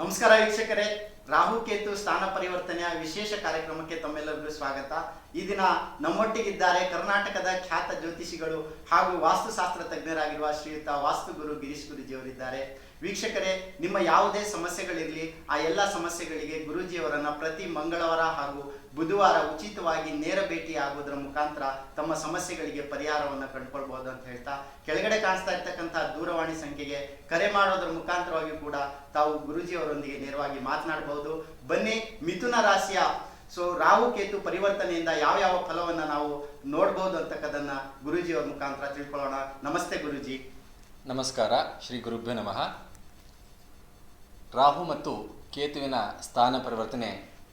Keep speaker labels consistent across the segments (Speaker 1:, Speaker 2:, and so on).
Speaker 1: ನಮಸ್ಕಾರ ವೀಕ್ಷಕರೇ. ರಾಹು ಕೇತು ಸ್ಥಾನ ಪರಿವರ್ತನೆಯ ವಿಶೇಷ ಕಾರ್ಯಕ್ರಮಕ್ಕೆ ತಮ್ಮೆಲ್ಲರಿಗೂ ಸ್ವಾಗತ. ಈ ದಿನ ನಮ್ಮೊಟ್ಟಿಗಿದ್ದಾರೆ ಕರ್ನಾಟಕದ ಖ್ಯಾತ ಜ್ಯೋತಿಷಿಗಳು ಹಾಗೂ ವಾಸ್ತುಶಾಸ್ತ್ರ ತಜ್ಞರಾಗಿರುವ ಶ್ರೀಯುತ ವಾಸ್ತುಗುರು ಗಿರೀಶ್ ಗುರುಜಿ ಅವರಿದ್ದಾರೆ ವೀಕ್ಷಕರೇ, ನಿಮ್ಮ ಯಾವುದೇ ಸಮಸ್ಯೆಗಳಿರಲಿ, ಆ ಎಲ್ಲ ಸಮಸ್ಯೆಗಳಿಗೆ ಗುರೂಜಿಯವರನ್ನ ಪ್ರತಿ ಮಂಗಳವಾರ ಹಾಗೂ ಬುಧವಾರ ಉಚಿತವಾಗಿ ನೇರ ಭೇಟಿ ಆಗುವುದರ ಮುಖಾಂತರ ತಮ್ಮ ಸಮಸ್ಯೆಗಳಿಗೆ ಪರಿಹಾರವನ್ನು ಕಂಡುಕೊಳ್ಬಹುದು ಅಂತ ಹೇಳ್ತಾ, ಕೆಳಗಡೆ ಕಾಣಿಸ್ತಾ ಇರ್ತಕ್ಕಂತಹ ದೂರವಾಣಿ ಸಂಖ್ಯೆಗೆ ಕರೆ ಮಾಡೋದ್ರ ಮುಖಾಂತರವಾಗಿ ಕೂಡ ತಾವು ಗುರೂಜಿಯವರೊಂದಿಗೆ ನೇರವಾಗಿ ಮಾತನಾಡಬಹುದು. ಬನ್ನಿ, ಮಿಥುನ ರಾಶಿಯ, ಸೊ ರಾಹು ಕೇತು ಪರಿವರ್ತನೆಯಿಂದ ಯಾವ ಯಾವ ಫಲವನ್ನ ನಾವು ನೋಡ್ಬೋದು ಅಂತಕ್ಕದನ್ನ ಗುರೂಜಿಯವರ ಮುಖಾಂತರ ತಿಳ್ಕೊಳ್ಳೋಣ. ನಮಸ್ತೆ ಗುರುಜಿ.
Speaker 2: ನಮಸ್ಕಾರ, ಶ್ರೀ ಗುರುಭ್ಯ ನಮಃ. ರಾಹು ಮತ್ತು ಕೇತುವಿನ ಸ್ಥಾನ ಪರಿವರ್ತನೆ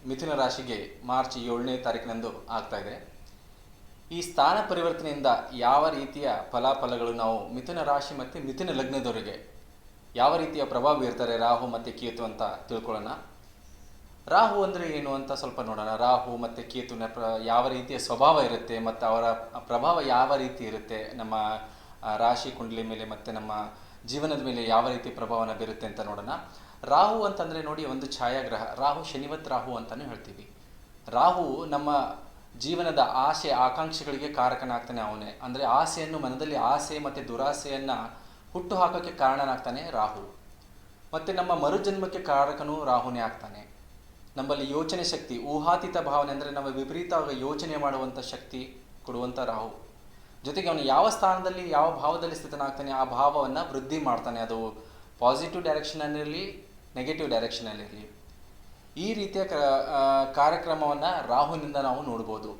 Speaker 2: ಮಿಥುನ ರಾಶಿಗೆ ಮಾರ್ಚ್ ಏಳನೇ ತಾರೀಕಿನಂದು ಆಗ್ತಾ ಇದೆ. ಈ ಸ್ಥಾನ ಪರಿವರ್ತನೆಯಿಂದ ಯಾವ ರೀತಿಯ ಫಲಾಫಲಗಳು ನಾವು ಮಿಥುನ ರಾಶಿ ಮತ್ತು ಮಿಥುನ ಲಗ್ನದವರಿಗೆ ಯಾವ ರೀತಿಯ ಪ್ರಭಾವ ಬೀರ್ತಾರೆ ರಾಹು ಮತ್ತು ಕೇತು ಅಂತ ತಿಳ್ಕೊಳ್ಳೋಣ. ರಾಹು ಅಂದರೆ ಏನು ಅಂತ ಸ್ವಲ್ಪ ನೋಡೋಣ. ರಾಹು ಮತ್ತು ಕೇತುವಿನ ಯಾವ ರೀತಿಯ ಸ್ವಭಾವ ಇರುತ್ತೆ ಮತ್ತು ಅವರ ಪ್ರಭಾವ ಯಾವ ರೀತಿ ಇರುತ್ತೆ, ನಮ್ಮ ರಾಶಿ ಕುಂಡಲಿ ಮೇಲೆ ಮತ್ತು ನಮ್ಮ ಜೀವನದ ಮೇಲೆ ಯಾವ ರೀತಿ ಪ್ರಭಾವನ ಬೀರುತ್ತೆ ಅಂತ ನೋಡೋಣ. ರಾಹು ಅಂತಂದರೆ ನೋಡಿ ಒಂದು ಛಾಯಾಗ್ರಹ. ರಾಹು ಶನಿವತ್ ರಾಹು ಅಂತಲೂ ಹೇಳ್ತೀವಿ. ರಾಹು ನಮ್ಮ ಜೀವನದ ಆಸೆ, ಆಕಾಂಕ್ಷೆಗಳಿಗೆ ಕಾರಕನಾಗ್ತಾನೆ ಅವನೇ. ಅಂದರೆ ಆಸೆಯನ್ನು ಮನದಲ್ಲಿ ಆಸೆ ಮತ್ತು ದುರಾಸೆಯನ್ನು ಹುಟ್ಟು ಹಾಕೋಕ್ಕೆ ಕಾರಣನಾಗ್ತಾನೆ ರಾಹು. ಮತ್ತು ನಮ್ಮ ಮರುಜನ್ಮಕ್ಕೆ ಕಾರಕನೂ ರಾಹುನೇ ಆಗ್ತಾನೆ. ನಮ್ಮಲ್ಲಿ ಯೋಚನೆ ಶಕ್ತಿ, ಊಹಾತೀತ ಭಾವನೆ ಅಂದರೆ ನಮ್ಮ ವಿಪರೀತವಾಗಿ ಯೋಚನೆ ಮಾಡುವಂಥ ಶಕ್ತಿ ಕೊಡುವಂಥ ರಾಹು. ಜೊತೆಗೆ ಅವನು ಯಾವ ಸ್ಥಾನದಲ್ಲಿ, ಯಾವ ಭಾವದಲ್ಲಿ ಸ್ಥಿತನಾಗ್ತಾನೆ ಆ ಭಾವವನ್ನು ವೃದ್ಧಿ ಮಾಡ್ತಾನೆ. ಅದು ಪಾಸಿಟಿವ್ ಡೈರೆಕ್ಷನಲ್ಲಿರಲಿ ನೆಗೆಟಿವ್ ಡೈರೆಕ್ಷನಲ್ಲಿರಲಿ ಈ ರೀತಿಯ ಕಾರ್ಯಕ್ರಮವನ್ನು ರಾಹುನಿಂದ ನಾವು ನೋಡ್ಬೋದು.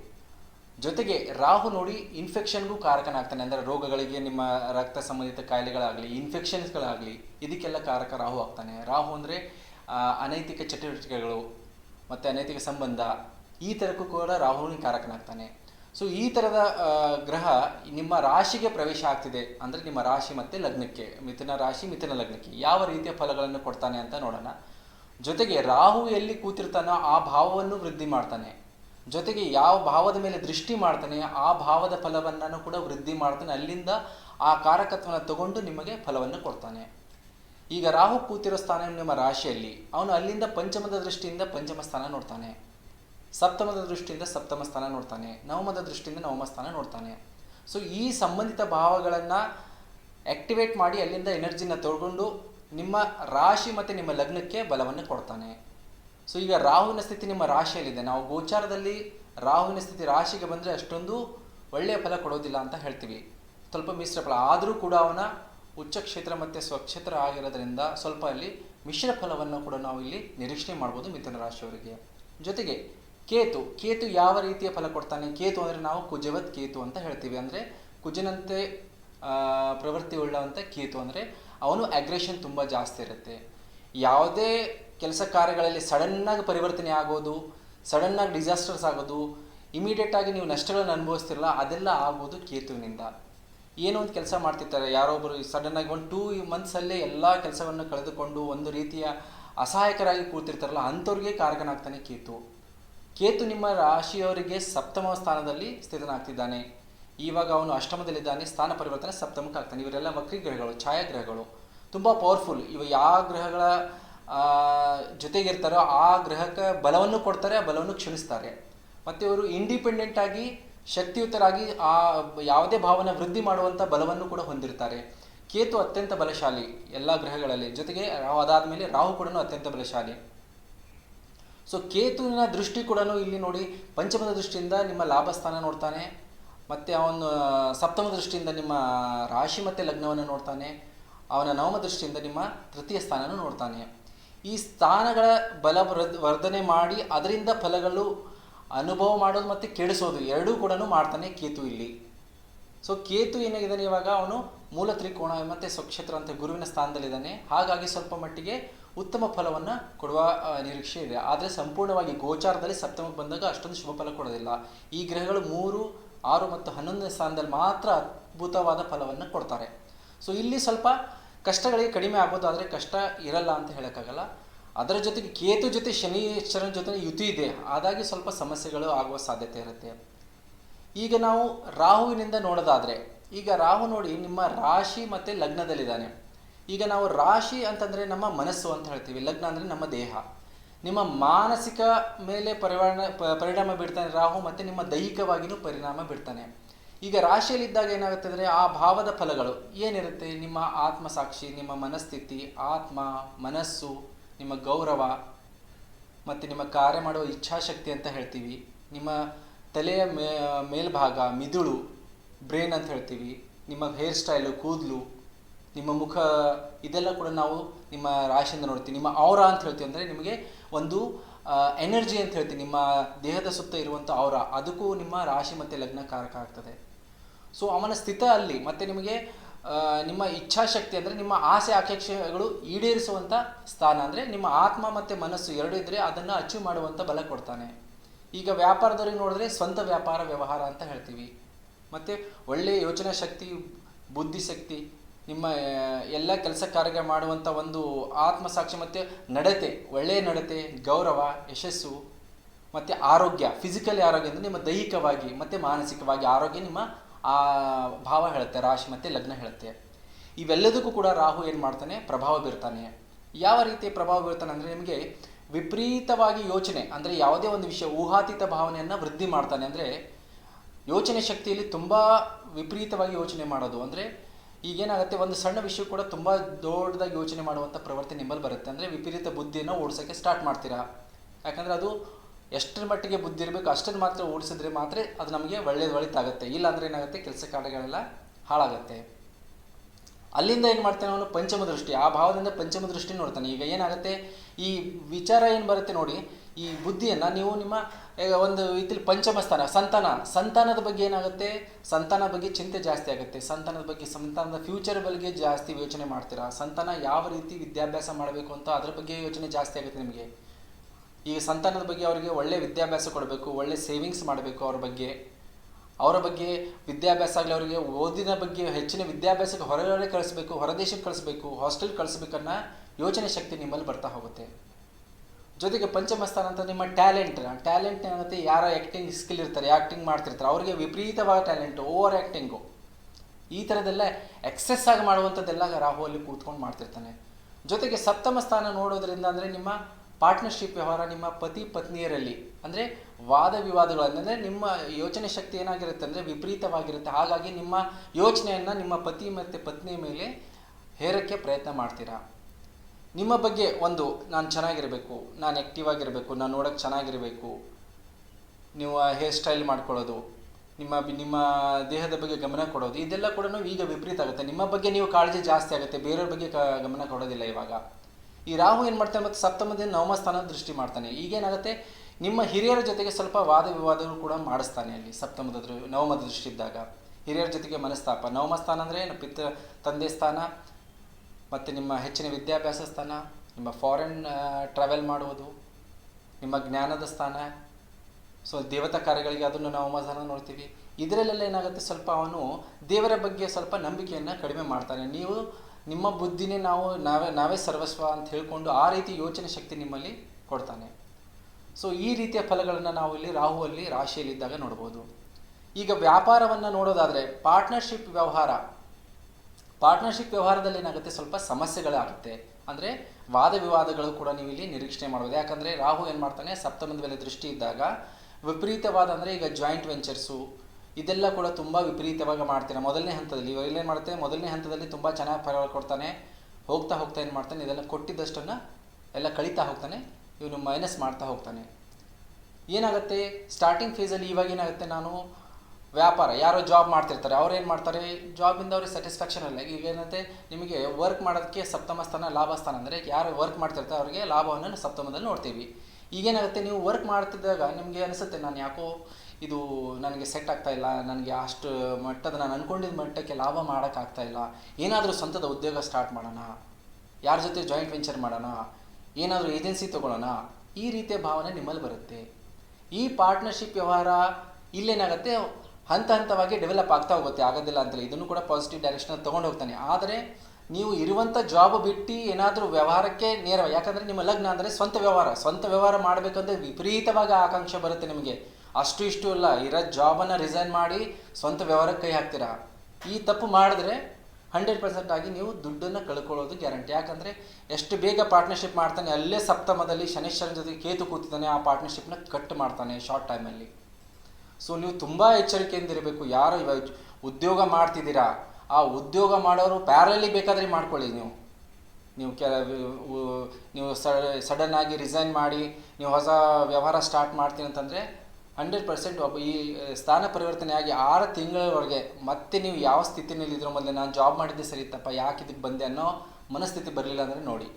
Speaker 2: ಜೊತೆಗೆ ರಾಹು ನೋಡಿ ಇನ್ಫೆಕ್ಷನ್ಗೂ ಕಾರಕನಾಗ್ತಾನೆ. ಅಂದರೆ ರೋಗಗಳಿಗೆ, ನಿಮ್ಮ ರಕ್ತ ಸಂಬಂಧಿತ ಕಾಯಿಲೆಗಳಾಗಲಿ ಇನ್ಫೆಕ್ಷನ್ಸ್ಗಳಾಗಲಿ ಇದಕ್ಕೆಲ್ಲ ಕಾರಕ ರಾಹು ಆಗ್ತಾನೆ. ರಾಹು ಅಂದರೆ ಅನೈತಿಕ ಚಟುವಟಿಕೆಗಳು, ಮತ್ತು ಅನೈತಿಕ ಸಂಬಂಧ, ಈ ಥರಕ್ಕೂ ಕೂಡ ರಾಹುವಿನ ಕಾರಕನಾಗ್ತಾನೆ. ಸೊ ಈ ಥರದ ಗ್ರಹ ನಿಮ್ಮ ರಾಶಿಗೆ ಪ್ರವೇಶ ಆಗ್ತಿದೆ. ಅಂದರೆ ನಿಮ್ಮ ರಾಶಿ ಮತ್ತು ಲಗ್ನಕ್ಕೆ, ಮಿಥುನ ರಾಶಿ, ಮಿಥುನ ಲಗ್ನಕ್ಕೆ ಯಾವ ರೀತಿಯ ಫಲಗಳನ್ನು ಕೊಡ್ತಾನೆ ಅಂತ ನೋಡೋಣ. ಜೊತೆಗೆ ರಾಹು ಎಲ್ಲಿ ಕೂತಿರ್ತಾನೋ ಆ ಭಾವವನ್ನು ವೃದ್ಧಿ ಮಾಡ್ತಾನೆ. ಜೊತೆಗೆ ಯಾವ ಭಾವದ ಮೇಲೆ ದೃಷ್ಟಿ ಮಾಡ್ತಾನೆ, ಆ ಭಾವದ ಫಲವನ್ನು ಕೂಡ ವೃದ್ಧಿ ಮಾಡ್ತಾನೆ. ಅಲ್ಲಿಂದ ಆ ಕಾರಕತ್ವನ ತಗೊಂಡು ನಿಮಗೆ ಫಲವನ್ನು ಕೊಡ್ತಾನೆ. ಈಗ ರಾಹು ಕೂತಿರೋ ಸ್ಥಾನ ನಿಮ್ಮ ರಾಶಿಯಲ್ಲಿ. ಅವನು ಅಲ್ಲಿಂದ ಪಂಚಮದ ದೃಷ್ಟಿಯಿಂದ ಪಂಚಮ ಸ್ಥಾನ ನೋಡ್ತಾನೆ. ಸಪ್ತಮದ ದೃಷ್ಟಿಯಿಂದ ಸಪ್ತಮ ಸ್ಥಾನ ನೋಡ್ತಾನೆ. ನವಮದ ದೃಷ್ಟಿಯಿಂದ ನವಮ ಸ್ಥಾನ ನೋಡ್ತಾನೆ. ಸೊ ಈ ಸಂಬಂಧಿತ ಭಾವಗಳನ್ನು ಆಕ್ಟಿವೇಟ್ ಮಾಡಿ ಅಲ್ಲಿಂದ ಎನರ್ಜಿನ ತೊಗೊಂಡು ನಿಮ್ಮ ರಾಶಿ ಮತ್ತು ನಿಮ್ಮ ಲಗ್ನಕ್ಕೆ ಬಲವನ್ನು ಕೊಡ್ತಾನೆ. ಸೊ ಈಗ ರಾಹುವಿನ ಸ್ಥಿತಿ ನಿಮ್ಮ ರಾಶಿಯಲ್ಲಿದೆ. ನಾವು ಗೋಚಾರದಲ್ಲಿ ರಾಹುವಿನ ಸ್ಥಿತಿ ರಾಶಿಗೆ ಬಂದರೆ ಅಷ್ಟೊಂದು ಒಳ್ಳೆಯ ಫಲ ಕೊಡೋದಿಲ್ಲ ಅಂತ ಹೇಳ್ತೀವಿ. ಸ್ವಲ್ಪ ಮಿಶ್ರ ಫಲ. ಆದರೂ ಕೂಡ ಅವನ ಉಚ್ಚ ಕ್ಷೇತ್ರ ಮತ್ತು ಸ್ವಕ್ಷೇತ್ರ ಆಗಿರೋದ್ರಿಂದ ಸ್ವಲ್ಪ ಅಲ್ಲಿ ಮಿಶ್ರ ಫಲವನ್ನು ಕೂಡ ನಾವು ಇಲ್ಲಿ ನಿರೀಕ್ಷಣೆ ಮಾಡ್ಬೋದು ಮಿಥುನ ರಾಶಿಯವರಿಗೆ. ಜೊತೆಗೆ ಕೇತು ಕೇತು ಯಾವ ರೀತಿಯ ಫಲ ಕೊಡ್ತಾನೆ? ಕೇತು ಅಂದರೆ ನಾವು ಕುಜವತ್ ಕೇತು ಅಂತ ಹೇಳ್ತೀವಿ. ಅಂದರೆ ಕುಜನಂತೆ ಪ್ರವೃತ್ತಿ ಉಳ್ಳವಂಥ ಕೇತು ಅಂದರೆ ಅವನು ಅಗ್ರೆಷನ್ ತುಂಬ ಜಾಸ್ತಿ ಇರುತ್ತೆ. ಯಾವುದೇ ಕೆಲಸ ಕಾರ್ಯಗಳಲ್ಲಿ ಸಡನ್ನಾಗಿ ಪರಿವರ್ತನೆ ಆಗೋದು ಸಡನ್ನಾಗಿ ಡಿಸಾಸ್ಟರ್ಸ್ ಆಗೋದು ಇಮಿಡಿಯೇಟ್ ಆಗಿ ನೀವು ನಷ್ಟಗಳನ್ನು ಅನುಭವಿಸ್ತಿರಲ್ಲ, ಅದೆಲ್ಲ ಆಗೋದು ಕೇತುವಿನಿಂದ. ಏನೋ ಒಂದು ಕೆಲಸ ಮಾಡ್ತಿರ್ತಾರೆ. ಯಾರೊಬ್ಬರು ಸಡನ್ನಾಗಿ ಒಂದು ಟೂ ಮಂತ್ಸಲ್ಲೇ ಎಲ್ಲ ಕೆಲಸವನ್ನು ಕಳೆದುಕೊಂಡು ಒಂದು ರೀತಿಯ ಅಸಹಾಯಕರಾಗಿ ಕೂತಿರ್ತಾರಲ್ಲ, ಅಂಥವ್ರಿಗೆ ಕಾರಕನಾಗ್ತಾನೆ ಕೇತು. ಕೇತು ನಿಮ್ಮ ರಾಶಿಯವರಿಗೆ ಸಪ್ತಮ ಸ್ಥಾನದಲ್ಲಿ ಸ್ಥಿತನಾಗ್ತಿದ್ದಾನೆ. ಇವಾಗ ಅವನು ಅಷ್ಟಮದಲ್ಲಿದ್ದಾನೆ, ಸ್ಥಾನ ಪರಿವರ್ತನೆ ಸಪ್ತಮಕ್ಕೆ ಆಗ್ತಾನೆ. ಇವರೆಲ್ಲ ವಕ್ರಿ ಗ್ರಹಗಳು ಛಾಯಾಗ್ರಹಗಳು. ತುಂಬ ಪವರ್ಫುಲ್ ಇವ ಯಾವ ಗ್ರಹಗಳ ಜೊತೆಗಿರ್ತಾರೋ ಆ ಗ್ರಹಕ್ಕೆ ಬಲವನ್ನು ಕೊಡ್ತಾರೆ, ಆ ಬಲವನ್ನು ಕ್ಷಮಿಸ್ತಾರೆ. ಮತ್ತು ಇವರು ಇಂಡಿಪೆಂಡೆಂಟ್ ಆಗಿ, ಶಕ್ತಿಯುತರಾಗಿ, ಆ ಯಾವುದೇ ಭಾವನ ವೃದ್ಧಿ ಮಾಡುವಂಥ ಬಲವನ್ನು ಕೂಡ ಹೊಂದಿರ್ತಾರೆ. ಕೇತು ಅತ್ಯಂತ ಬಲಶಾಲಿ ಎಲ್ಲ ಗ್ರಹಗಳಲ್ಲಿ. ಜೊತೆಗೆ ಅದಾದ ಮೇಲೆ ರಾಹು ಕೂಡ ಅತ್ಯಂತ ಬಲಶಾಲಿ. ಸೊ ಕೇತುವಿನ ದೃಷ್ಟಿ ಕೂಡ ಇಲ್ಲಿ ನೋಡಿ, ಪಂಚಮದ ದೃಷ್ಟಿಯಿಂದ ನಿಮ್ಮ ಲಾಭ ಸ್ಥಾನ ನೋಡ್ತಾನೆ, ಮತ್ತು ಅವನು ಸಪ್ತಮ ದೃಷ್ಟಿಯಿಂದ ನಿಮ್ಮ ರಾಶಿ ಮತ್ತು ಲಗ್ನವನ್ನು ನೋಡ್ತಾನೆ, ಅವನ ನವಮ ದೃಷ್ಟಿಯಿಂದ ನಿಮ್ಮ ತೃತೀಯ ಸ್ಥಾನನ ನೋಡ್ತಾನೆ. ಈ ಸ್ಥಾನಗಳ ಬಲ ವರ್ಧನೆ ಮಾಡಿ, ಅದರಿಂದ ಫಲಗಳು ಅನುಭವ ಮಾಡೋದು ಮತ್ತು ಕೆಡಿಸೋದು ಎರಡೂ ಕೂಡ ಮಾಡ್ತಾನೆ ಕೇತು ಇಲ್ಲಿ. ಸೊ ಕೇತು ಏನಾಗಿದ್ದಾನೆ ಇವಾಗ, ಅವನು ಮೂಲ ತ್ರಿಕೋಣ ಮತ್ತು ಸ್ವಕ್ಷೇತ್ರ ಅಂತ ಗುರುವಿನ ಸ್ಥಾನದಲ್ಲಿದ್ದಾನೆ. ಹಾಗಾಗಿ ಸ್ವಲ್ಪ ಮಟ್ಟಿಗೆ ಉತ್ತಮ ಫಲವನ್ನು ಕೊಡುವ ನಿರೀಕ್ಷೆ ಇದೆ. ಆದರೆ ಸಂಪೂರ್ಣವಾಗಿ ಗೋಚಾರದಲ್ಲಿ ಸಪ್ತಮಕ್ಕೆ ಬಂದಾಗ ಅಷ್ಟೊಂದು ಶುಭ ಫಲ ಕೊಡೋದಿಲ್ಲ. ಈ ಗ್ರಹಗಳು ಮೂರು, ಆರು ಮತ್ತು ಹನ್ನೊಂದನೇ ಸ್ಥಾನದಲ್ಲಿ ಮಾತ್ರ ಅದ್ಭುತವಾದ ಫಲವನ್ನು ಕೊಡ್ತಾರೆ. ಸೊ ಇಲ್ಲಿ ಸ್ವಲ್ಪ ಕಷ್ಟಗಳಿಗೆ ಕಡಿಮೆ ಆಗ್ಬೋದು, ಆದರೆ ಕಷ್ಟ ಇರಲ್ಲ ಅಂತ ಹೇಳೋಕ್ಕಾಗಲ್ಲ. ಅದರ ಜೊತೆಗೆ ಕೇತು ಜೊತೆ ಶನಿಶ್ಚರನ ಜೊತೆ ಯುತಿ ಇದೆ. ಆದಾಗಿ ಸ್ವಲ್ಪ ಸಮಸ್ಯೆಗಳು ಆಗುವ ಸಾಧ್ಯತೆ ಇರುತ್ತೆ. ಈಗ ನಾವು ರಾಹುವಿನಿಂದ ನೋಡೋದಾದರೆ ಈಗ ರಾಹು ನೋಡಿ ನಿಮ್ಮ ರಾಶಿ ಮತ್ತು ಲಗ್ನದಲ್ಲಿದ್ದಾನೆ. ಈಗ ನಾವು ರಾಶಿ ಅಂತಂದರೆ ನಮ್ಮ ಮನಸ್ಸು ಅಂತ ಹೇಳ್ತೀವಿ. ಲಗ್ನ ಅಂದರೆ ನಮ್ಮ ದೇಹ. ನಿಮ್ಮ ಮಾನಸಿಕ ಮೇಲೆ ಪರಿವಾರ ಪರಿಣಾಮ ಬೀಳ್ತಾನೆ ರಾಹು ಮತ್ತು ನಿಮ್ಮ ದೈಹಿಕವಾಗಿಯೂ ಪರಿಣಾಮ ಬೀಳ್ತಾನೆ ಈಗ ರಾಶಿಯಲ್ಲಿದ್ದಾಗ ಏನಾಗುತ್ತೆ ಅಂದರೆ ಆ ಭಾವದ ಫಲಗಳು ಏನಿರುತ್ತೆ? ನಿಮ್ಮ ಆತ್ಮಸಾಕ್ಷಿ, ನಿಮ್ಮ ಮನಸ್ಥಿತಿ, ಆತ್ಮ, ಮನಸ್ಸು, ನಿಮ್ಮ ಗೌರವ ಮತ್ತು ನಿಮ್ಮ ಕಾರ್ಯ ಮಾಡುವ ಇಚ್ಛಾಶಕ್ತಿ ಅಂತ ಹೇಳ್ತೀವಿ. ನಿಮ್ಮ ತಲೆಯ ಮೇಲ್ಭಾಗ, ಮಿದುಳು ಬ್ರೇನ್ ಅಂತ ಹೇಳ್ತೀವಿ, ನಿಮ್ಮ ಹೇರ್ ಸ್ಟೈಲು ಕೂದಲು, ನಿಮ್ಮ ಮುಖ, ಇದೆಲ್ಲ ಕೂಡ ನಾವು ನಿಮ್ಮ ರಾಶಿಯಿಂದ ನೋಡ್ತೀವಿ. ನಿಮ್ಮ ಔರ ಅಂತ ಹೇಳ್ತೀವಿ ಅಂದರೆ ನಿಮಗೆ ಒಂದು ಎನರ್ಜಿ ಅಂತ ಹೇಳ್ತೀವಿ. ನಿಮ್ಮ ದೇಹದ ಸುತ್ತ ಇರುವಂಥ ಔರ ಅದಕ್ಕೂ ನಿಮ್ಮ ರಾಶಿ ಮತ್ತು ಲಗ್ನ ಕಾರಕ ಆಗ್ತದೆ. ಸೊ ಅವನ ಸ್ಥಿತ ಅಲ್ಲಿ ಮತ್ತು ನಿಮಗೆ ನಿಮ್ಮ ಇಚ್ಛಾಶಕ್ತಿ ಅಂದರೆ ನಿಮ್ಮ ಆಸೆ ಆಕಾಂಕ್ಷೆಗಳು ಈಡೇರಿಸುವಂಥ ಸ್ಥಾನ ಅಂದರೆ ನಿಮ್ಮ ಆತ್ಮ ಮತ್ತು ಮನಸ್ಸು ಎರಡೂ ಇದ್ದರೆ ಅದನ್ನು ಅಚೀವ್ ಮಾಡುವಂಥ ಬಲ ಕೊಡ್ತಾನೆ. ಈಗ ವ್ಯಾಪಾರದವ್ರಿಗೆ ನೋಡಿದ್ರೆ ಸ್ವಂತ ವ್ಯಾಪಾರ, ವ್ಯವಹಾರ ಅಂತ ಹೇಳ್ತೀವಿ. ಮತ್ತು ಒಳ್ಳೆಯ ಯೋಚನಾ ಶಕ್ತಿ ಬುದ್ಧಿಶಕ್ತಿ ನಿಮ್ಮ ಎಲ್ಲ ಕೆಲಸ ಕಾರ್ಯ ಮಾಡುವಂಥ ಒಂದು ಆತ್ಮಸಾಕ್ಷಿ ಮತ್ತು ನಡತೆ ಒಳ್ಳೆಯ ನಡತೆ, ಗೌರವ, ಯಶಸ್ಸು, ಮತ್ತು ಆರೋಗ್ಯ ಫಿಸಿಕಲಿ ಆರೋಗ್ಯ ಅಂದರೆ ನಿಮ್ಮ ದೈಹಿಕವಾಗಿ ಮತ್ತು ಮಾನಸಿಕವಾಗಿ ಆರೋಗ್ಯ ನಿಮ್ಮ, ಆ, ಭಾವ ಹೇಳುತ್ತೆ, ರಾಶಿ ಮತ್ತು ಲಗ್ನ ಹೇಳುತ್ತೆ. ಇವೆಲ್ಲದಕ್ಕೂ ಕೂಡ ರಾಹು ಏನು ಮಾಡ್ತಾನೆ, ಪ್ರಭಾವ ಬೀರ್ತಾನೆ. ಯಾವ ರೀತಿ ಪ್ರಭಾವ ಬೀರ್ತಾನೆ ಅಂದರೆ ನಿಮಗೆ ವಿಪರೀತವಾಗಿ ಯೋಚನೆ, ಅಂದರೆ ಯಾವುದೇ ಒಂದು ವಿಷಯ, ಊಹಾತೀತ ಭಾವನೆಯನ್ನು ವೃದ್ಧಿ ಮಾಡ್ತಾನೆ ಅಂದರೆ ಯೋಚನೆ ಶಕ್ತಿಯಲ್ಲಿ ತುಂಬ ವಿಪರೀತವಾಗಿ ಯೋಚನೆ ಮಾಡೋದು. ಅಂದರೆ ಈಗೇನಾಗುತ್ತೆ, ಒಂದು ಸಣ್ಣ ವಿಷಯ ಕೂಡ ತುಂಬ ದೊಡ್ಡದಾಗಿ ಯೋಚನೆ ಮಾಡುವಂಥ ಪ್ರವೃತ್ತಿ ನಿಮ್ಮಲ್ಲಿ ಬರುತ್ತೆ. ಅಂದರೆ ವಿಪರೀತ ಬುದ್ಧಿಯನ್ನು ಓಡಿಸೋಕ್ಕೆ ಸ್ಟಾರ್ಟ್ ಮಾಡ್ತೀರಾ? ಯಾಕಂದರೆ ಅದು ಎಷ್ಟರ ಮಟ್ಟಿಗೆ ಬುದ್ಧಿ ಇರಬೇಕು ಅಷ್ಟನ್ನು ಮಾತ್ರ ಓಡಿಸಿದ್ರೆ ಮಾತ್ರ ಅದು ನಮಗೆ ಒಳ್ಳೇದು ಒಳಿತಾಗುತ್ತೆ. ಇಲ್ಲ ಅಂದರೆ ಏನಾಗುತ್ತೆ, ಕೆಲಸ ಕಾರ್ಯಗಳೆಲ್ಲ ಹಾಳಾಗುತ್ತೆ. ಅಲ್ಲಿಂದ ಏನು ಮಾಡ್ತಾನೆ ಅವನು? ಪಂಚಮ ದೃಷ್ಟಿ. ಆ ಭಾವದಿಂದ ಪಂಚಮ ದೃಷ್ಟಿ ನೋಡ್ತಾನೆ. ಈಗ ಏನಾಗುತ್ತೆ, ಈ ವಿಚಾರ ಏನು ಬರುತ್ತೆ ನೋಡಿ ಈ ಬುದ್ಧಿಯನ್ನು ನೀವು ನಿಮ್ಮ ಒಂದು ಇತಿಲ್ ಪಂಚಮಸ್ಥಾನ, ಸಂತಾನ. ಸಂತಾನದ ಬಗ್ಗೆ ಏನಾಗುತ್ತೆ? ಸಂತಾನ ಬಗ್ಗೆ ಚಿಂತೆ ಜಾಸ್ತಿ ಆಗುತ್ತೆ. ಸಂತಾನದ ಬಗ್ಗೆ, ಸಂತಾನದ ಫ್ಯೂಚರ್ ಬಗ್ಗೆ ಜಾಸ್ತಿ ಯೋಚನೆ ಮಾಡ್ತೀರಾ? ಸಂತಾನ ಯಾವ ರೀತಿ ವಿದ್ಯಾಭ್ಯಾಸ ಮಾಡಬೇಕು ಅಂತ ಅದ್ರ ಬಗ್ಗೆ ಯೋಚನೆ ಜಾಸ್ತಿ ಆಗುತ್ತೆ ನಿಮಗೆ? ಈಗ ಸಂತಾನದ ಬಗ್ಗೆ ಅವರಿಗೆ ಒಳ್ಳೆ ವಿದ್ಯಾಭ್ಯಾಸ ಕೊಡಬೇಕು, ಒಳ್ಳೆ ಸೇವಿಂಗ್ಸ್ ಮಾಡಬೇಕು ಅವ್ರ ಬಗ್ಗೆ. ಅವರ ಬಗ್ಗೆ ವಿದ್ಯಾಭ್ಯಾಸ ಆಗಲಿ, ಅವರಿಗೆ ಓದಿನ ಬಗ್ಗೆ ಹೆಚ್ಚಿನ ವಿದ್ಯಾಭ್ಯಾಸಕ್ಕೆ ಹೊರಗಡೆ ಕಳಿಸ್ಬೇಕು ಹೊರದೇಶಕ್ಕೆ ಕಳಿಸ್ಬೇಕು ಹಾಸ್ಟೆಲ್ ಕಳಿಸ್ಬೇಕನ್ನ ಯೋಚನೆ ಶಕ್ತಿ ನಿಮ್ಮಲ್ಲಿ ಬರ್ತಾ ಹೋಗುತ್ತೆ. ಜೊತೆಗೆ ಪಂಚಮ ಸ್ಥಾನ ಅಂತ ನಿಮ್ಮ ಟ್ಯಾಲೆಂಟ್ ಟ್ಯಾಲೆಂಟ್ ಏನಾಗುತ್ತೆ ಯಾರೋ ಆ್ಯಕ್ಟಿಂಗ್ ಸ್ಕಿಲ್ ಇರ್ತಾರೆ ಆ್ಯಕ್ಟಿಂಗ್ ಮಾಡ್ತಿರ್ತಾರೆ, ಅವರಿಗೆ ವಿಪರೀತವಾದ ಟ್ಯಾಲೆಂಟು ಓವರ್ ಆ್ಯಕ್ಟಿಂಗು ಈ ಥರದ್ದೆಲ್ಲ ಎಕ್ಸೆಸ್ ಆಗಿ ಮಾಡುವಂಥದ್ದೆಲ್ಲ ರಾಹು ಅಲ್ಲಿ ಕೂತ್ಕೊಂಡು ಮಾಡ್ತಿರ್ತಾನೆ. ಜೊತೆಗೆ ಸಪ್ತಮ ಸ್ಥಾನ ನೋಡೋದ್ರಿಂದ ಅಂದರೆ ನಿಮ್ಮ ಪಾರ್ಟ್ನರ್ಶಿಪ್ ವ್ಯವಹಾರ ನಿಮ್ಮ ಪತಿ ಪತ್ನಿಯರಲ್ಲಿ, ಅಂದರೆ ವಾದ ವಿವಾದಗಳು, ಅಂದರೆ ನಿಮ್ಮ ಯೋಚನೆ ಶಕ್ತಿ ಏನಾಗಿರುತ್ತೆ ಅಂದರೆ ವಿಪರೀತವಾಗಿರುತ್ತೆ. ಹಾಗಾಗಿ ನಿಮ್ಮ ಯೋಚನೆಯನ್ನು ನಿಮ್ಮ ಪತಿ ಮತ್ತು ಪತ್ನಿಯ ಮೇಲೆ ಹೇರಕ್ಕೆ ಪ್ರಯತ್ನ ಮಾಡ್ತೀರಾ? ನಿಮ್ಮ ಬಗ್ಗೆ ಒಂದು, ನಾನು ಚೆನ್ನಾಗಿರಬೇಕು, ನಾನು ಆ್ಯಕ್ಟಿವ್ ಆಗಿರಬೇಕು, ನಾನು ನೋಡೋಕ್ಕೆ ಚೆನ್ನಾಗಿರಬೇಕು, ನೀವು ಹೇರ್ ಸ್ಟೈಲ್ ಮಾಡ್ಕೊಳ್ಳೋದು, ನಿಮ್ಮ ನಿಮ್ಮ ದೇಹದ ಬಗ್ಗೆ ಗಮನ ಕೊಡೋದು, ಇದೆಲ್ಲ ಕೂಡ ಈಗ ವಿಪರೀತ ಆಗುತ್ತೆ. ನಿಮ್ಮ ಬಗ್ಗೆ ನೀವು ಕಾಳಜಿ ಜಾಸ್ತಿ ಆಗುತ್ತೆ, ಬೇರೆಯವ್ರ ಬಗ್ಗೆ ಗಮನ ಕೊಡೋದಿಲ್ಲ ಇವಾಗ. ಈ ರಾಹು ಏನು ಮಾಡ್ತಾನೆ ಮತ್ತು ಸಪ್ತಮದಿಂದ ನವಮ ಸ್ಥಾನ ದೃಷ್ಟಿ ಮಾಡ್ತಾನೆ. ಈಗೇನಾಗುತ್ತೆ, ನಿಮ್ಮ ಹಿರಿಯರ ಜೊತೆಗೆ ಸ್ವಲ್ಪ ವಾದ ವಿವಾದಗಳು ಕೂಡ ಮಾಡಿಸ್ತಾನೆ ಅಲ್ಲಿ ಸಪ್ತಮದ ನವಮದ ದೃಷ್ಟಿ ಇದ್ದಾಗ. ಹಿರಿಯರ ಜೊತೆಗೆ ಮನಸ್ತಾಪ. ನವಮ ಸ್ಥಾನ ಅಂದರೆ ಪಿತ್ರ ತಂದೆ ಸ್ಥಾನ ಮತ್ತು ನಿಮ್ಮ ಹೆಚ್ಚಿನ ವಿದ್ಯಾಭ್ಯಾಸ ಸ್ಥಾನ, ನಿಮ್ಮ ಫಾರಿನ್ ಟ್ರಾವೆಲ್ ಮಾಡುವುದು, ನಿಮ್ಮ ಜ್ಞಾನದ ಸ್ಥಾನ ಸೊ ದೇವತಾ ಕಾರ್ಯಗಳಿಗೆ ಅದನ್ನು ನಾವು ಮಜಾನ ನೋಡ್ತೀವಿ. ಇದರಲ್ಲೆಲ್ಲ ಏನಾಗುತ್ತೆ? ಸ್ವಲ್ಪ ಅವನು ದೇವರ ಬಗ್ಗೆ ಸ್ವಲ್ಪ ನಂಬಿಕೆಯನ್ನು ಕಡಿಮೆ ಮಾಡ್ತಾನೆ. ನೀವು ನಿಮ್ಮ ಬುದ್ಧಿನೇ ನಾವು, ನಾವೇ ನಾವೇ ಸರ್ವಸ್ವ ಅಂತ ಹೇಳಿಕೊಂಡು ಆ ರೀತಿ ಯೋಚನೆ ಶಕ್ತಿ ನಿಮ್ಮಲ್ಲಿ ಕೊಡ್ತಾನೆ. ಸೊ ಈ ರೀತಿಯ ಫಲಗಳನ್ನು ನಾವು ಇಲ್ಲಿ ರಾಹುವಲ್ಲಿ, ರಾಶಿಯಲ್ಲಿದ್ದಾಗ ನೋಡ್ಬೋದು. ಈಗ ವ್ಯಾಪಾರವನ್ನು ನೋಡೋದಾದರೆ ಪಾರ್ಟ್ನರ್ಶಿಪ್ ವ್ಯವಹಾರ. ಪಾರ್ಟ್ನರ್ಶಿಪ್ ವ್ಯವಹಾರದಲ್ಲಿ ಏನಾಗುತ್ತೆ ಸ್ವಲ್ಪ ಸಮಸ್ಯೆಗಳಾಗುತ್ತೆ. ಅಂದರೆ ವಾದ ವಿವಾದಗಳು ಕೂಡ ನೀವು ಇಲ್ಲಿ ನಿರೀಕ್ಷಣೆ ಮಾಡ್ಬೋದು. ಯಾಕಂದರೆ ರಾಹು ಏನು ಮಾಡ್ತಾನೆ, ಸಪ್ತಮದ ಮೇಲೆ ದೃಷ್ಟಿ ಇದ್ದಾಗ ವಿಪರೀತವಾದ ಅಂದರೆ ಈಗ ಜಾಯಿಂಟ್ ವೆಂಚರ್ಸು ಇದೆಲ್ಲ ಕೂಡ ತುಂಬ ವಿಪರೀತವಾಗಿ ಮಾಡ್ತಾನೆ. ಮೊದಲನೇ ಹಂತದಲ್ಲಿ ಇವಾಗ ಏನು ಮಾಡ್ತಾನೆ, ಮೊದಲನೇ ಹಂತದಲ್ಲಿ ತುಂಬ ಚೆನ್ನಾಗಿ ಫಲ ಕೊಡ್ತಾನೆ. ಹೋಗ್ತಾ ಹೋಗ್ತಾ ಏನು ಮಾಡ್ತಾನೆ, ಇದೆಲ್ಲ ಕೊಟ್ಟಿದ್ದಷ್ಟನ್ನು ಎಲ್ಲ ಕಳೀತಾ ಹೋಗ್ತಾನೆ, ಇವನು ಮೈನಸ್ ಮಾಡ್ತಾ ಹೋಗ್ತಾನೆ. ಏನಾಗುತ್ತೆ? ಸ್ಟಾರ್ಟಿಂಗ್ ಫೇಸಲ್ಲಿ ಇವಾಗ ಏನಾಗುತ್ತೆ ನಾನು? ವ್ಯಾಪಾರ, ಯಾರೋ ಜಾಬ್ ಮಾಡ್ತಿರ್ತಾರೆ, ಅವ್ರು ಏನು ಮಾಡ್ತಾರೆ? ಜಾಬಿಂದ ಅವ್ರಿಗೆ ಸ್ಯಾಟಿಸ್ಫ್ಯಾಕ್ಷನ್ ಇಲ್ಲ ಈಗ ಏನಂತೆ? ನಿಮಗೆ ವರ್ಕ್ ಮಾಡೋದಕ್ಕೆ ಸಪ್ತಮ ಸ್ಥಾನ, ಲಾಭ ಸ್ಥಾನ ಅಂದರೆ ಯಾರು ವರ್ಕ್ ಮಾಡ್ತಿರ್ತಾರೆ ಅವರಿಗೆ ಲಾಭವನ್ನು ಸಪ್ತಮದಲ್ಲಿ ನೋಡ್ತೀವಿ. ಈಗೇನಾಗುತ್ತೆ? ನೀವು ವರ್ಕ್ ಮಾಡ್ತಿದ್ದಾಗ ನಿಮಗೆ ಅನಿಸುತ್ತೆ, ನಾನು ಯಾಕೋ ಇದು ನನಗೆ ಸೆಟ್ ಆಗ್ತಾ ಇಲ್ಲ, ನನಗೆ ಅಷ್ಟು ಮಟ್ಟದ, ನಾನು ಅಂದ್ಕೊಂಡಿದ್ದ ಮಟ್ಟಕ್ಕೆ ಲಾಭ ಮಾಡೋಕ್ಕಾಗ್ತಾ ಇಲ್ಲ. ಏನಾದರೂ ಸ್ವಂತದ ಉದ್ಯೋಗ ಸ್ಟಾರ್ಟ್ ಮಾಡೋಣ. ಯಾರ ಜೊತೆ ಜಾಯಿಂಟ್ ವೆಂಚರ್ ಮಾಡೋಣ. ಏನಾದರೂ ಏಜೆನ್ಸಿ ತೊಗೊಳ್ಳೋಣ. ಈ ರೀತಿಯ ಭಾವನೆ ನಿಮ್ಮಲ್ಲಿ ಬರುತ್ತೆ. ಈ ಪಾರ್ಟ್ನರ್ಶಿಪ್ ವ್ಯವಹಾರ ಇಲ್ಲೇನಾಗುತ್ತೆ? ಹಂತ ಹಂತವಾಗಿ ಡೆವಲಪ್ ಆಗ್ತಾ ಹೋಗುತ್ತೆ, ಆಗೋದಿಲ್ಲ ಅಂತಲ್ಲ ಇದನ್ನು ಕೂಡ ಪಾಸಿಟಿವ್ ಡೈರೆಕ್ಷನ್ ತೊಗೊಂಡು ಹೋಗ್ತಾನೆ. ಆದರೆ ನೀವು ಇರುವಂಥ ಜಾಬ್ ಬಿಟ್ಟು ಏನಾದರೂ ವ್ಯವಹಾರಕ್ಕೆ ನೇರ ಯಾಕಂದರೆ ನಿಮ್ಮ ಲಗ್ನ ಅಂದರೆ ಸ್ವಂತ ವ್ಯವಹಾರ. ಸ್ವಂತ ವ್ಯವಹಾರ ಮಾಡಬೇಕಂದ್ರೆ ವಿಪರೀತವಾಗಿ ಆಕಾಂಕ್ಷೆ ಬರುತ್ತೆ ನಿಮಗೆ. ಅಷ್ಟು ಇಷ್ಟು ಇಲ್ಲ. ಇರೋ ಜಾಬನ್ನು ರಿಸೈನ್ ಮಾಡಿ ಸ್ವಂತ ವ್ಯವಹಾರಕ್ಕೆ ಕೈ ಹಾಕ್ತೀರಾ? ಈ ತಪ್ಪು ಮಾಡಿದ್ರೆ ಹಂಡ್ರೆಡ್ ಪರ್ಸೆಂಟ್ ಆಗಿ ನೀವು ದುಡ್ಡನ್ನು ಕಳ್ಕೊಳ್ಳೋದು ಗ್ಯಾರಂಟಿ ಯಾಕಂದರೆ ಎಷ್ಟು ಬೇಗ ಪಾರ್ಟ್ನರ್ಶಿಪ್ ಮಾಡ್ತಾನೆ, ಅಲ್ಲೇ ಸಪ್ತಮದಲ್ಲಿ ಶನೇಶ್ವರನ ಜೊತೆ ಕೇತು ಕೂತಿದ್ದಾನೆ, ಆ ಪಾರ್ಟ್ನರ್ಶಿಪ್ನ ಕಟ್ ಮಾಡ್ತಾನೆ ಶಾರ್ಟ್ ಟೈಮಲ್ಲಿ ಸೊ ನೀವು ತುಂಬ ಎಚ್ಚರಿಕೆಯಿಂದ ಇರಬೇಕು. ಯಾರು ಇವಾಗ ಉದ್ಯೋಗ ಮಾಡ್ತಿದ್ದೀರಾ? ಆ ಉದ್ಯೋಗ ಮಾಡೋರು ಪ್ಯಾರಲಿ ಬೇಕಾದರೆ ಮಾಡ್ಕೊಳ್ಳಿ ನೀವು. ನೀವು ಕೆಲ ನೀವು ಸಡನ್ ಆಗಿ ರಿಸೈನ್ ಮಾಡಿ, ನೀವು ಹೊಸ ವ್ಯವಹಾರ ಸ್ಟಾರ್ಟ್ ಮಾಡ್ತೀನಿ ಅಂತಂದರೆ ಹಂಡ್ರೆಡ್ ಪರ್ಸೆಂಟ್ ಒಬ್ಬ ಈ ಸ್ಥಾನ ಪರಿವರ್ತನೆ ಆಗಿ ಆರು ತಿಂಗಳವರೆಗೆ ಮತ್ತೆ ನೀವು ಯಾವ ಸ್ಥಿತಿನಲ್ಲಿ ಇದ್ರೋ ಮೊದಲೇ ನಾನು ಜಾಬ್ ಮಾಡಿದ್ದೆ ಸರಿ ತಪ್ಪ, ಯಾಕೆ ಇದಕ್ಕೆ ಬಂದೆ ಅನ್ನೋ ಮನಸ್ಥಿತಿ ಬರಲಿಲ್ಲ ಅಂದರೆ ನೋಡಿ.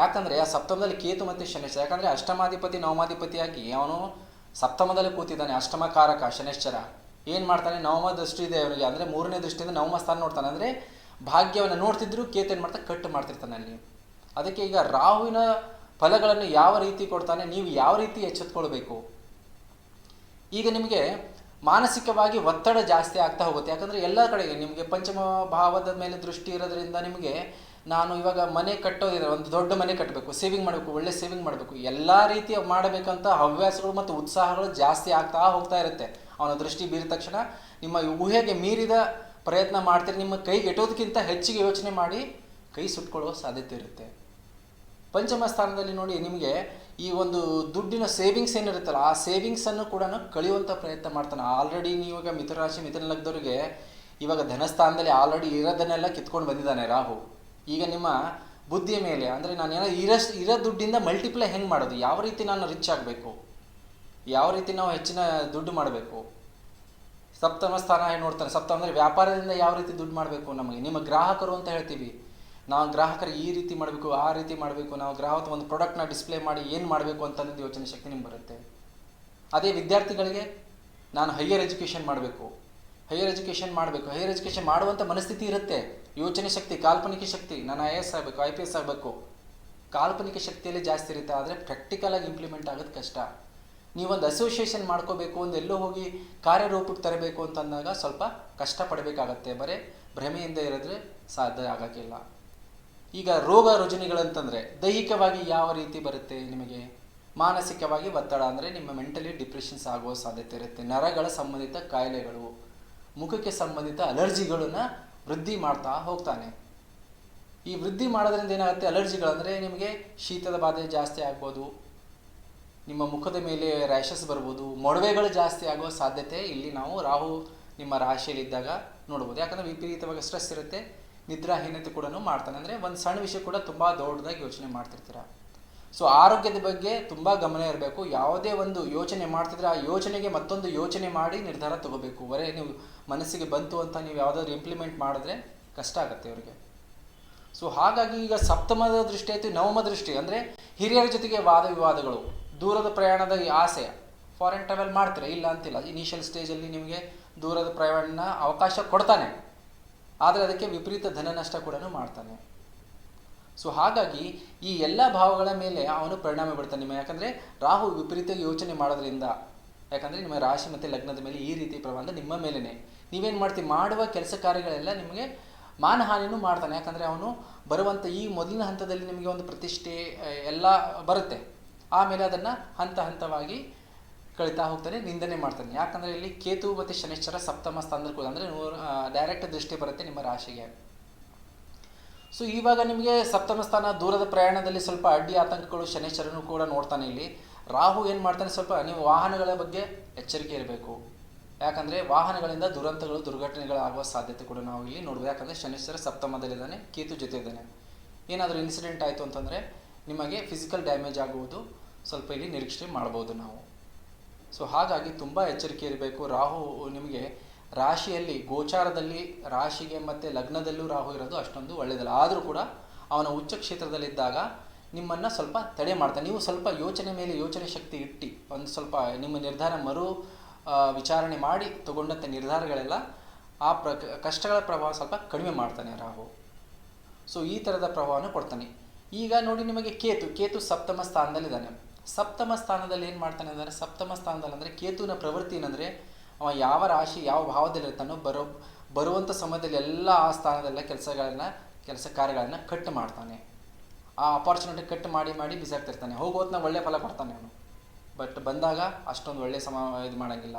Speaker 2: ಯಾಕಂದರೆ ಆ ಸಪ್ತಮದಲ್ಲಿ ಕೇತು ಮತ್ತು ಶನೇಶ್ವರ ಯಾಕಂದರೆ ಅಷ್ಟಮಾಧಿಪತಿ, ನವಮಾಧಿಪತಿಯಾಗಿ ಅವನು ಸಪ್ತಮದಲ್ಲಿ ಕೂತಿದ್ದಾನೆ, ಅಷ್ಟಮಕಾರಕ ಶನೇಶ್ವರ. ಏನು ಮಾಡ್ತಾನೆ? ನವಮ ದೃಷ್ಟಿ ಇದೆ ಅವನಿಗೆ. ಅಂದರೆ ಮೂರನೇ ದೃಷ್ಟಿಯಿಂದ ನವಮ ಸ್ಥಾನ ನೋಡ್ತಾನೆ. ಅಂದರೆ ಭಾಗ್ಯವನ್ನು ನೋಡ್ತಿದ್ರು, ಕೇತು ಏನು ಮಾಡ್ತಾನೆ? ಕಟ್ ಮಾಡ್ತಿರ್ತಾನೆ ಅಲ್ಲಿ. ಅದಕ್ಕೆ ಈಗ ರಾಹುವಿನ ಫಲಗಳನ್ನು ಯಾವ ರೀತಿ ಕೊಡ್ತಾನೆ? ನೀವು ಯಾವ ರೀತಿ ಎಚ್ಚೆತ್ಕೊಳ್ಬೇಕು? ಈಗ ನಿಮಗೆ ಮಾನಸಿಕವಾಗಿ ಒತ್ತಡ ಜಾಸ್ತಿ ಆಗ್ತಾ ಹೋಗುತ್ತೆ. ಯಾಕಂದರೆ ಎಲ್ಲ ಕಡೆಗೆ ನಿಮಗೆ ಪಂಚಮ ಭಾವದ ಮೇಲೆ ದೃಷ್ಟಿ ಇರೋದ್ರಿಂದ ನಿಮಗೆ ನಾನು ಇವಾಗ ಮನೆ ಕಟ್ಟೋದಿದೆ, ಒಂದು ದೊಡ್ಡ ಮನೆ ಕಟ್ಟಬೇಕು ಸೇವಿಂಗ್ ಮಾಡಬೇಕು, ಒಳ್ಳೆ ಸೇವಿಂಗ್ ಮಾಡಬೇಕು, ಎಲ್ಲ ರೀತಿಯ ಮಾಡಬೇಕಂತ ಹವ್ಯಾಸಗಳು ಮತ್ತು ಉತ್ಸಾಹಗಳು ಜಾಸ್ತಿ ಆಗ್ತಾ ಹೋಗ್ತಾ ಇರುತ್ತೆ. ಅವನ ದೃಷ್ಟಿ ಬೀರಿದ ತಕ್ಷಣ ನಿಮ್ಮ ಊಹೆಗೆ ಮೀರಿದ ಪ್ರಯತ್ನ ಮಾಡ್ತೀರಿ, ನಿಮ್ಮ ಕೈಗೆ ಎಟೋದಕ್ಕಿಂತ ಹೆಚ್ಚಿಗೆ ಯೋಚನೆ ಮಾಡಿ ಕೈ ಸುಟ್ಕೊಳ್ಳೋ ಸಾಧ್ಯತೆ ಇರುತ್ತೆ. ಪಂಚಮ ಸ್ಥಾನದಲ್ಲಿ ನೋಡಿ, ನಿಮಗೆ ಈ ಒಂದು ದುಡ್ಡಿನ ಸೇವಿಂಗ್ಸ್ ಏನಿರುತ್ತಲ್ಲ, ಆ ಸೇವಿಂಗ್ಸನ್ನು ಕೂಡ ಕಳೆಯುವಂಥ ಪ್ರಯತ್ನ ಮಾಡ್ತಾನೆ. ಆಲ್ರೆಡಿ ಈಗ ಮಿಥುನ ರಾಶಿ, ಮಿಥುನ ಲಗ್ನದವ್ರಿಗೆ ಇವಾಗ ಧನಸ್ಥಾನದಲ್ಲಿ ಆಲ್ರೆಡಿ ಇರೋದನ್ನೆಲ್ಲ ಕಿತ್ಕೊಂಡು ಬಂದಿದ್ದಾನೆ ರಾಹು. ಈಗ ನಿಮ್ಮ ಬುದ್ಧಿಯ ಮೇಲೆ, ಅಂದರೆ ನಾನು ಏನೋ ಇರೋ ಇರೋ ದುಡ್ಡಿಂದ ಮಲ್ಟಿಪ್ಲೈ ಹೆಂಗೆ ಮಾಡೋದು? ಯಾವ ರೀತಿ ನಾನು ರಿಚ್ ಆಗಬೇಕು? ಯಾವ ರೀತಿ ನಾವು ಹೆಚ್ಚಿನ ದುಡ್ಡು ಮಾಡಬೇಕು? ಸಪ್ತಮ ಸ್ಥಾನ ನೋಡ್ತಾನೆ. ಸಪ್ತಮ ಅಂದರೆ ವ್ಯಾಪಾರದಿಂದ ಯಾವ ರೀತಿ ದುಡ್ಡು ಮಾಡಬೇಕು ನಮಗೆ? ನಿಮ್ಮ ಗ್ರಾಹಕರು ಅಂತ ಹೇಳ್ತೀವಿ. ನಾವು ಗ್ರಾಹಕರಿಗೆ ಈ ರೀತಿ ಮಾಡಬೇಕು, ಆ ರೀತಿ ಮಾಡಬೇಕು. ನಾವು ಗ್ರಾಹಕ ಒಂದು ಪ್ರಾಡಕ್ಟ್ನ ಡಿಸ್ಪ್ಲೇ ಮಾಡಿ ಏನು ಮಾಡಬೇಕು ಅಂತ ಅನ್ನೋದು ಯೋಚನೆ ಶಕ್ತಿ ನಿಮ್ಗೆ ಬರುತ್ತೆ. ಅದೇ ವಿದ್ಯಾರ್ಥಿಗಳಿಗೆ ನಾನು ಹೈಯರ್ ಎಜುಕೇಷನ್ ಮಾಡಬೇಕು. ಹೈಯರ್ ಎಜುಕೇಷನ್ ಮಾಡಬೇಕು. ಹೈಯರ್ ಎಜುಕೇಷನ್ ಮಾಡುವಂಥ ಮನಸ್ಥಿತಿ ಇರುತ್ತೆ. ಯೋಚನೆ ಶಕ್ತಿ, ಕಾಲ್ಪನಿಕ ಶಕ್ತಿ. ನಾನು ಐ ಎಸ್ ಆಗಬೇಕು ಐ ಪಿ ಎಸ್ ಆಗಬೇಕು. ಕಾಲ್ಪನಿಕ ಶಕ್ತಿಯಲ್ಲಿ ಜಾಸ್ತಿ ಇರುತ್ತೆ. ಆದರೆ ಪ್ರಾಕ್ಟಿಕಲಾಗಿ ಇಂಪ್ಲಿಮೆಂಟ್ ಆಗೋದು ಕಷ್ಟ. ನೀವೊಂದು ಅಸೋಸಿಯೇಷನ್ ಮಾಡ್ಕೋಬೇಕು, ಒಂದು ಎಲ್ಲೋ ಹೋಗಿ ಕಾರ್ಯರೂಪಕ್ಕೆ ತರಬೇಕು ಅಂತಂದಾಗ ಸ್ವಲ್ಪ ಕಷ್ಟಪಡಬೇಕಾಗತ್ತೆ. ಬರೇ ಭ್ರಮೆಯಿಂದ ಇರಿದ್ರೆ ಸಾಧ್ಯ ಆಗೋಕ್ಕಿಲ್ಲ ಈಗ ರೋಗ ರುಜಿನಿಗಳಂತಂದರೆ ದೈಹಿಕವಾಗಿ ಯಾವ ರೀತಿ ಬರುತ್ತೆ ನಿಮಗೆ? ಮಾನಸಿಕವಾಗಿ ಒತ್ತಡ ಅಂದರೆ ನಿಮ್ಮ ಮೆಂಟಲಿ ಡಿಪ್ರೆಷನ್ಸ್ ಆಗುವ ಸಾಧ್ಯತೆ ಇರುತ್ತೆ. ನರಗಳ ಸಂಬಂಧಿತ ಕಾಯಿಲೆಗಳು. ಮುಖಕ್ಕೆ ಸಂಬಂಧಿತ ಅಲರ್ಜಿಗಳನ್ನು ವೃದ್ಧಿ ಮಾಡ್ತಾ ಹೋಗ್ತಾನೆ. ಈ ವೃದ್ಧಿ ಮಾಡೋದ್ರಿಂದ ಏನಾಗುತ್ತೆ? ಅಲರ್ಜಿಗಳಂದರೆ ನಿಮಗೆ ಶೀತದ ಬಾಧೆ ಜಾಸ್ತಿ ಆಗ್ಬೋದು, ನಿಮ್ಮ ಮುಖದ ಮೇಲೆ ರ್ಯಾಷಸ್ ಬರ್ಬೋದು, ಮೊಡವೆಗಳು ಜಾಸ್ತಿ ಆಗೋ ಸಾಧ್ಯತೆ ಇಲ್ಲಿ ನಾವು ರಾಹು ನಿಮ್ಮ ರಾಶಿಯಲ್ಲಿದ್ದಾಗ ನೋಡ್ಬೋದು. ಯಾಕಂದರೆ ವಿಪರೀತವಾಗಿ ಸ್ಟ್ರೆಸ್ ಇರುತ್ತೆ, ನಿದ್ರಾಹೀನತೆ ಕೂಡ ಮಾಡ್ತಾನೆ. ಅಂದರೆ ಒಂದು ಸಣ್ಣ ವಿಷಯ ಕೂಡ ತುಂಬ ದೊಡ್ಡದಾಗಿ ಯೋಚನೆ ಮಾಡ್ತಿರ್ತೀರ. ಸೊ ಆರೋಗ್ಯದ ಬಗ್ಗೆ ತುಂಬ ಗಮನ ಇರಬೇಕು. ಯಾವುದೇ ಒಂದು ಯೋಚನೆ ಮಾಡ್ತಿದ್ರೆ ಆ ಯೋಚನೆಗೆ ಮತ್ತೊಂದು ಯೋಚನೆ ಮಾಡಿ ನಿರ್ಧಾರ ತಗೋಬೇಕು. ಬರೇ ನೀವು ಮನಸ್ಸಿಗೆ ಬಂತು ಅಂತ ನೀವು ಯಾವುದಾದ್ರು ಇಂಪ್ಲಿಮೆಂಟ್ ಮಾಡಿದ್ರೆ ಕಷ್ಟ ಆಗುತ್ತೆ ಅವರಿಗೆ. ಸೊ ಹಾಗಾಗಿ ಈಗ ಸಪ್ತಮದ ದೃಷ್ಟಿ ಆಯಿತು, ನವಮ ದೃಷ್ಟಿ. ಅಂದರೆ ಹಿರಿಯರ ಜೊತೆಗೆ ವಾದ ವಿವಾದಗಳು. ದೂರದ ಪ್ರಯಾಣದ ಆಸೆ ಫಾರಿನ್ ಟ್ರಾವೆಲ್ ಮಾಡ್ತಾರೆ? ಇಲ್ಲ ಅಂತಿಲ್ಲ. ಇನಿಷಿಯಲ್ ಸ್ಟೇಜಲ್ಲಿ ನಿಮಗೆ ದೂರದ ಪ್ರಯಾಣ ಅವಕಾಶ ಕೊಡ್ತಾನೆ. ಆದರೆ ಅದಕ್ಕೆ ವಿಪರೀತ ಧನ ನಷ್ಟ ಕೂಡ ಮಾಡ್ತಾನೆ. ಸೊ ಹಾಗಾಗಿ ಈ ಎಲ್ಲ ಭಾವಗಳ ಮೇಲೆ ಅವನು ಪರಿಣಾಮ ಬೀಳ್ತಾನೆ. ನಿಮ್ಮ ಯಾಕಂದರೆ ರಾಹು ವಿಪರೀತ ಯೋಚನೆ ಮಾಡೋದ್ರಿಂದ, ಯಾಕಂದರೆ ನಿಮ್ಮ ರಾಶಿ ಮತ್ತು ಲಗ್ನದ ಮೇಲೆ ಈ ರೀತಿ ಪ್ರಬಂಧ ನಿಮ್ಮ ಮೇಲೇ ನೀವೇನು ಮಾಡ್ತೀವಿ ಮಾಡುವ ಕೆಲಸ ಕಾರ್ಯಗಳೆಲ್ಲ ನಿಮಗೆ ಮಾನಹಾನಿನೂ ಮಾಡ್ತಾನೆ. ಯಾಕಂದರೆ ಅವನು ಬರುವಂಥ ಈ ಮೊದಲಿನ ಹಂತದಲ್ಲಿ ನಿಮಗೆ ಒಂದು ಪ್ರತಿಷ್ಠೆ ಎಲ್ಲ ಬರುತ್ತೆ. ಆಮೇಲೆ ಅದನ್ನು ಹಂತ ಹಂತವಾಗಿ ಕಳೀತಾ ಹೋಗ್ತಾನೆ, ನಿಂದನೆ ಮಾಡ್ತಾನೆ. ಯಾಕಂದರೆ ಇಲ್ಲಿ ಕೇತು ಮತ್ತು ಶನಿಶ್ಚರ ಸಪ್ತಮ ಸ್ಥಾನದಲ್ಲಿ ಕೂಡ ಅಂದರೆ ಡೈರೆಕ್ಟ್ ದೃಷ್ಟಿ ಬರುತ್ತೆ ನಿಮ್ಮ ರಾಶಿಗೆ. ಸೊ ಇವಾಗ ನಿಮಗೆ ಸಪ್ತಮ ಸ್ಥಾನ ದೂರದ ಪ್ರಯಾಣದಲ್ಲಿ ಸ್ವಲ್ಪ ಅಡ್ಡಿ ಆತಂಕಗಳು ಶನೇಶ್ವರನು ಕೂಡ ನೋಡ್ತಾನೆ ಇಲ್ಲಿ. ರಾಹು ಏನು ಮಾಡ್ತಾನೆ ಸ್ವಲ್ಪ ನೀವು ವಾಹನಗಳ ಬಗ್ಗೆ ಎಚ್ಚರಿಕೆ ಇರಬೇಕು. ಯಾಕಂದರೆ ವಾಹನಗಳಿಂದ ದುರಂತಗಳು, ದುರ್ಘಟನೆಗಳಾಗುವ ಸಾಧ್ಯತೆ ಕೂಡ ನಾವು ಇಲ್ಲಿ ನೋಡ್ಬೋದು. ಯಾಕಂದರೆ ಶನೇಶ್ವರ ಸಪ್ತಮದಲ್ಲಿದ್ದಾನೆ, ಕೇತು ಜೊತೆ ಇದ್ದಾನೆ. ಏನಾದರೂ ಇನ್ಸಿಡೆಂಟ್ ಆಯಿತು ಅಂತಂದರೆ ನಿಮಗೆ ಫಿಸಿಕಲ್ ಡ್ಯಾಮೇಜ್ ಆಗುವುದು, ಸ್ವಲ್ಪ ಇಲ್ಲಿ ನಿರೀಕ್ಷೆ ಮಾಡ್ಬೋದು ನಾವು. ಸೊ ಹಾಗಾಗಿ ತುಂಬ ಎಚ್ಚರಿಕೆ ಇರಬೇಕು. ರಾಹು ನಿಮಗೆ ರಾಶಿಯಲ್ಲಿ ಗೋಚಾರದಲ್ಲಿ ರಾಶಿಗೆ ಮತ್ತು ಲಗ್ನದಲ್ಲೂ ರಾಹು ಇರೋದು ಅಷ್ಟೊಂದು ಒಳ್ಳೆಯದಲ್ಲ ಆದರೂ ಕೂಡ ಅವನ ಉಚ್ಚ ಕ್ಷೇತ್ರದಲ್ಲಿದ್ದಾಗ ನಿಮ್ಮನ್ನು ಸ್ವಲ್ಪ ತಡೆ ಮಾಡ್ತಾನೆ ನೀವು ಸ್ವಲ್ಪ ಯೋಚನೆ ಮೇಲೆ ಯೋಚನೆ ಶಕ್ತಿ ಇಟ್ಟು, ಒಂದು ಸ್ವಲ್ಪ ನಿಮ್ಮ ನಿರ್ಧಾರ ಮರು ವಿಚಾರಣೆ ಮಾಡಿ ತಗೊಂಡಂಥ ನಿರ್ಧಾರಗಳೆಲ್ಲ ಆ ಪ್ರ ಕಷ್ಟಗಳ ಪ್ರಭಾವ ಸ್ವಲ್ಪ ಕಡಿಮೆ ಮಾಡ್ತಾನೆ ರಾಹು. ಸೊ ಈ ಥರದ ಪ್ರಭಾವನ ಕೊಡ್ತಾನೆ. ಈಗ ನೋಡಿ ನಿಮಗೆ ಕೇತು. ಕೇತು ಸಪ್ತಮ ಸ್ಥಾನದಲ್ಲಿದ್ದಾನೆ. ಸಪ್ತಮ ಸ್ಥಾನದಲ್ಲಿ ಏನು ಮಾಡ್ತಾನೆ ಅಂದರೆ, ಸಪ್ತಮ ಸ್ಥಾನದಲ್ಲಿ ಅಂದರೆ ಕೇತುವಿನ ಪ್ರವೃತ್ತಿ ಏನಂದರೆ ಅವ ಯಾವ ರಾಶಿ, ಯಾವ ಭಾವದಲ್ಲಿರ್ತಾನೋ ಬರೋ ಬರುವಂಥ ಸಮಯದಲ್ಲಿ ಎಲ್ಲ ಆ ಸ್ಥಾನದಲ್ಲ ಕೆಲಸಗಳನ್ನ, ಕೆಲಸ ಕಾರ್ಯಗಳನ್ನು ಕಟ್ ಮಾಡ್ತಾನೆ. ಆ ಅಪಾರ್ಚುನಿಟಿ ಕಟ್ ಮಾಡಿ ಮಾಡಿ ಬಿಸಾಕ್ತಿರ್ತಾನೆ ಹೋಗೋತ್ನ ಒಳ್ಳೆ ಫಲ ಕೊಡ್ತಾನೆ ಅವನು. ಬಟ್ ಬಂದಾಗ ಅಷ್ಟೊಂದು ಒಳ್ಳೆ ಸಮ, ಇದು ಮಾಡೋಂಗಿಲ್ಲ.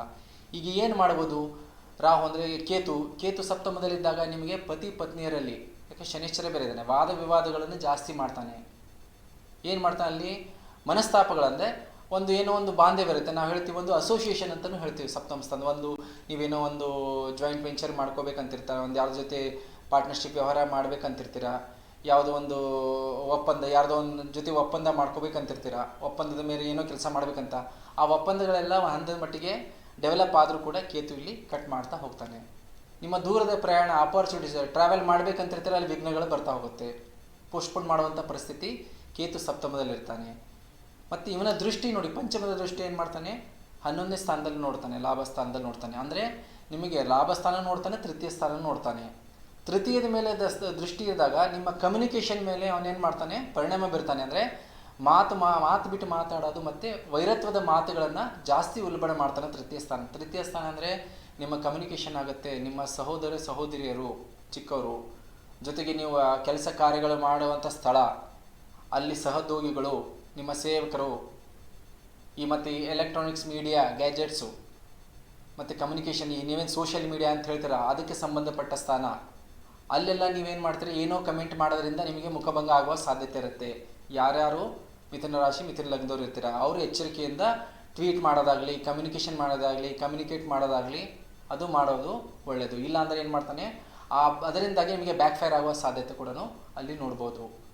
Speaker 2: ಈಗ ಏನು ಮಾಡ್ಬೋದು? ರಾಹು ಅಂದರೆ ಕೇತು ಕೇತು ಸಪ್ತಮದಲ್ಲಿದ್ದಾಗ ನಿಮಗೆ ಪತಿ ಪತ್ನಿಯರಲ್ಲಿ, ಯಾಕೆ ಶನಿಶ್ಚರ ಬೇರೆ ಇದ್ದಾನೆ, ವಾದ ವಿವಾದಗಳನ್ನು ಜಾಸ್ತಿ ಮಾಡ್ತಾನೆ. ಏನು ಮಾಡ್ತಾನೆ ಅಲ್ಲಿ? ಮನಸ್ತಾಪಗಳಂದರೆ ಒಂದು ಏನೋ ಒಂದು ಬಾಂಧವ್ಯ ಬರುತ್ತೆ. ನಾವು ಹೇಳ್ತೀವಿ ಒಂದು ಅಸೋಸಿಯೇಷನ್ ಅಂತಲೂ ಹೇಳ್ತೀವಿ ಸಪ್ತಮ ಸ್ಥಾನ. ಒಂದು ನೀವೇನೋ ಒಂದು ಜಾಯಿಂಟ್ ವೆಂಚರ್ ಮಾಡ್ಕೋಬೇಕಂತಿರ್ತಾರೆ, ಒಂದು ಯಾರ ಜೊತೆ ಪಾರ್ಟ್ನರ್ಶಿಪ್ ವ್ಯವಹಾರ ಮಾಡ್ಬೇಕಂತಿರ್ತೀರ, ಯಾವುದೋ ಒಂದು ಒಪ್ಪಂದ, ಯಾರ್ದೋ ಒಂದು ಜೊತೆ ಒಪ್ಪಂದ ಮಾಡ್ಕೋಬೇಕಂತಿರ್ತೀರ, ಒಪ್ಪಂದದ ಮೇಲೆ ಏನೋ ಕೆಲಸ ಮಾಡ್ಬೇಕಂತ, ಆ ಒಪ್ಪಂದಗಳೆಲ್ಲ ಹಂತದ ಮಟ್ಟಿಗೆ ಡೆವಲಪ್ ಆದರೂ ಕೂಡ ಕೇತು ಇಲ್ಲಿ ಕಟ್ ಮಾಡ್ತಾ ಹೋಗ್ತಾನೆ. ನಿಮ್ಮ ದೂರದ ಪ್ರಯಾಣ ಆಪರ್ಚುನಿಟೀಸ್ ಟ್ರಾವೆಲ್ ಮಾಡ್ಬೇಕಂತಿರ್ತೀರ, ಅಲ್ಲಿ ವಿಘ್ನಗಳು ಬರ್ತಾ ಹೋಗುತ್ತೆ. ಪೋಸ್ಟ್ಪೋನ್ ಮಾಡುವಂಥ ಪರಿಸ್ಥಿತಿ ಕೇತು ಸಪ್ತಮದಲ್ಲಿರ್ತಾನೆ. ಮತ್ತು ಇವನ ದೃಷ್ಟಿ ನೋಡಿ, ಪಂಚಮದ ದೃಷ್ಟಿ ಏನು ಮಾಡ್ತಾನೆ? ಹನ್ನೊಂದನೇ ಸ್ಥಾನದಲ್ಲಿ ನೋಡ್ತಾನೆ, ಲಾಭ ಸ್ಥಾನದಲ್ಲಿ ನೋಡ್ತಾನೆ. ಅಂದರೆ ನಿಮಗೆ ಲಾಭ ಸ್ಥಾನ ನೋಡ್ತಾನೆ, ತೃತೀಯ ಸ್ಥಾನ ನೋಡ್ತಾನೆ. ತೃತೀಯದ ಮೇಲೆ ದಸ್- ದೃಷ್ಟಿ ಇದ್ದಾಗ ನಿಮ್ಮ ಕಮ್ಯುನಿಕೇಷನ್ ಮೇಲೆ ಅವನೇನು ಮಾಡ್ತಾನೆ? ಪರಿಣಾಮ ಬೀರ್ತಾನೆ. ಅಂದರೆ ಮಾತು ಮಾ, ಮಾತು ಬಿಟ್ಟು ಮಾತಾಡೋದು ಮತ್ತು ವೈರತ್ವದ ಮಾತುಗಳನ್ನು ಜಾಸ್ತಿ ಉಲ್ಬಣ ಮಾಡ್ತಾನೆ ತೃತೀಯ ಸ್ಥಾನ. ತೃತೀಯ ಸ್ಥಾನ ಅಂದರೆ ನಿಮ್ಮ ಕಮ್ಯುನಿಕೇಷನ್ ಆಗುತ್ತೆ. ನಿಮ್ಮ ಸಹೋದರ, ಸಹೋದರಿಯರು, ಚಿಕ್ಕವರು, ಜೊತೆಗೆ ನೀವು ಕೆಲಸ ಕಾರ್ಯಗಳು ಮಾಡುವಂಥ ಸ್ಥಳ, ಅಲ್ಲಿ ಸಹೋದ್ಯೋಗಿಗಳು ನಿಮ್ಮ ಸೇವಕರು ಈ ಮತ್ತು ಎಲೆಕ್ಟ್ರಾನಿಕ್ಸ್ ಮೀಡಿಯಾ ಗ್ಯಾಜೆಟ್ಸು ಮತ್ತು ಕಮ್ಯುನಿಕೇಷನ್ ಈ ನೀವೇನು ಸೋಷಿಯಲ್ ಮೀಡಿಯಾ ಅಂತ ಹೇಳ್ತೀರ, ಅದಕ್ಕೆ ಸಂಬಂಧಪಟ್ಟ ಸ್ಥಾನ. ಅಲ್ಲೆಲ್ಲ ನೀವೇನು ಮಾಡ್ತೀರಿ? ಏನೋ ಕಮೆಂಟ್ ಮಾಡೋದ್ರಿಂದ ನಿಮಗೆ ಮುಖಭಂಗ ಆಗುವ ಸಾಧ್ಯತೆ ಇರುತ್ತೆ. ಯಾರ್ಯಾರು? ಮಿಥುನ ರಾಶಿ, ಮಿಥುನ ಲಗ್ನದವ್ರು ಇರ್ತೀರ? ಅವರು ಎಚ್ಚರಿಕೆಯಿಂದ ಟ್ವೀಟ್ ಮಾಡೋದಾಗಲಿ ಕಮ್ಯುನಿಕೇಷನ್ ಮಾಡೋದಾಗಲಿ ಕಮ್ಯುನಿಕೇಟ್ ಮಾಡೋದಾಗಲಿ, ಅದು ಮಾಡೋದು ಒಳ್ಳೆಯದು ಇಲ್ಲಾಂದರೆ ಏನು ಮಾಡ್ತಾನೆ? ಆ, ಅದರಿಂದಾಗಿ ನಿಮಗೆ ಬ್ಯಾಕ್ ಫೈರ್ ಆಗುವ ಸಾಧ್ಯತೆ ಕೂಡ ಅಲ್ಲಿ ನೋಡ್ಬೋದು.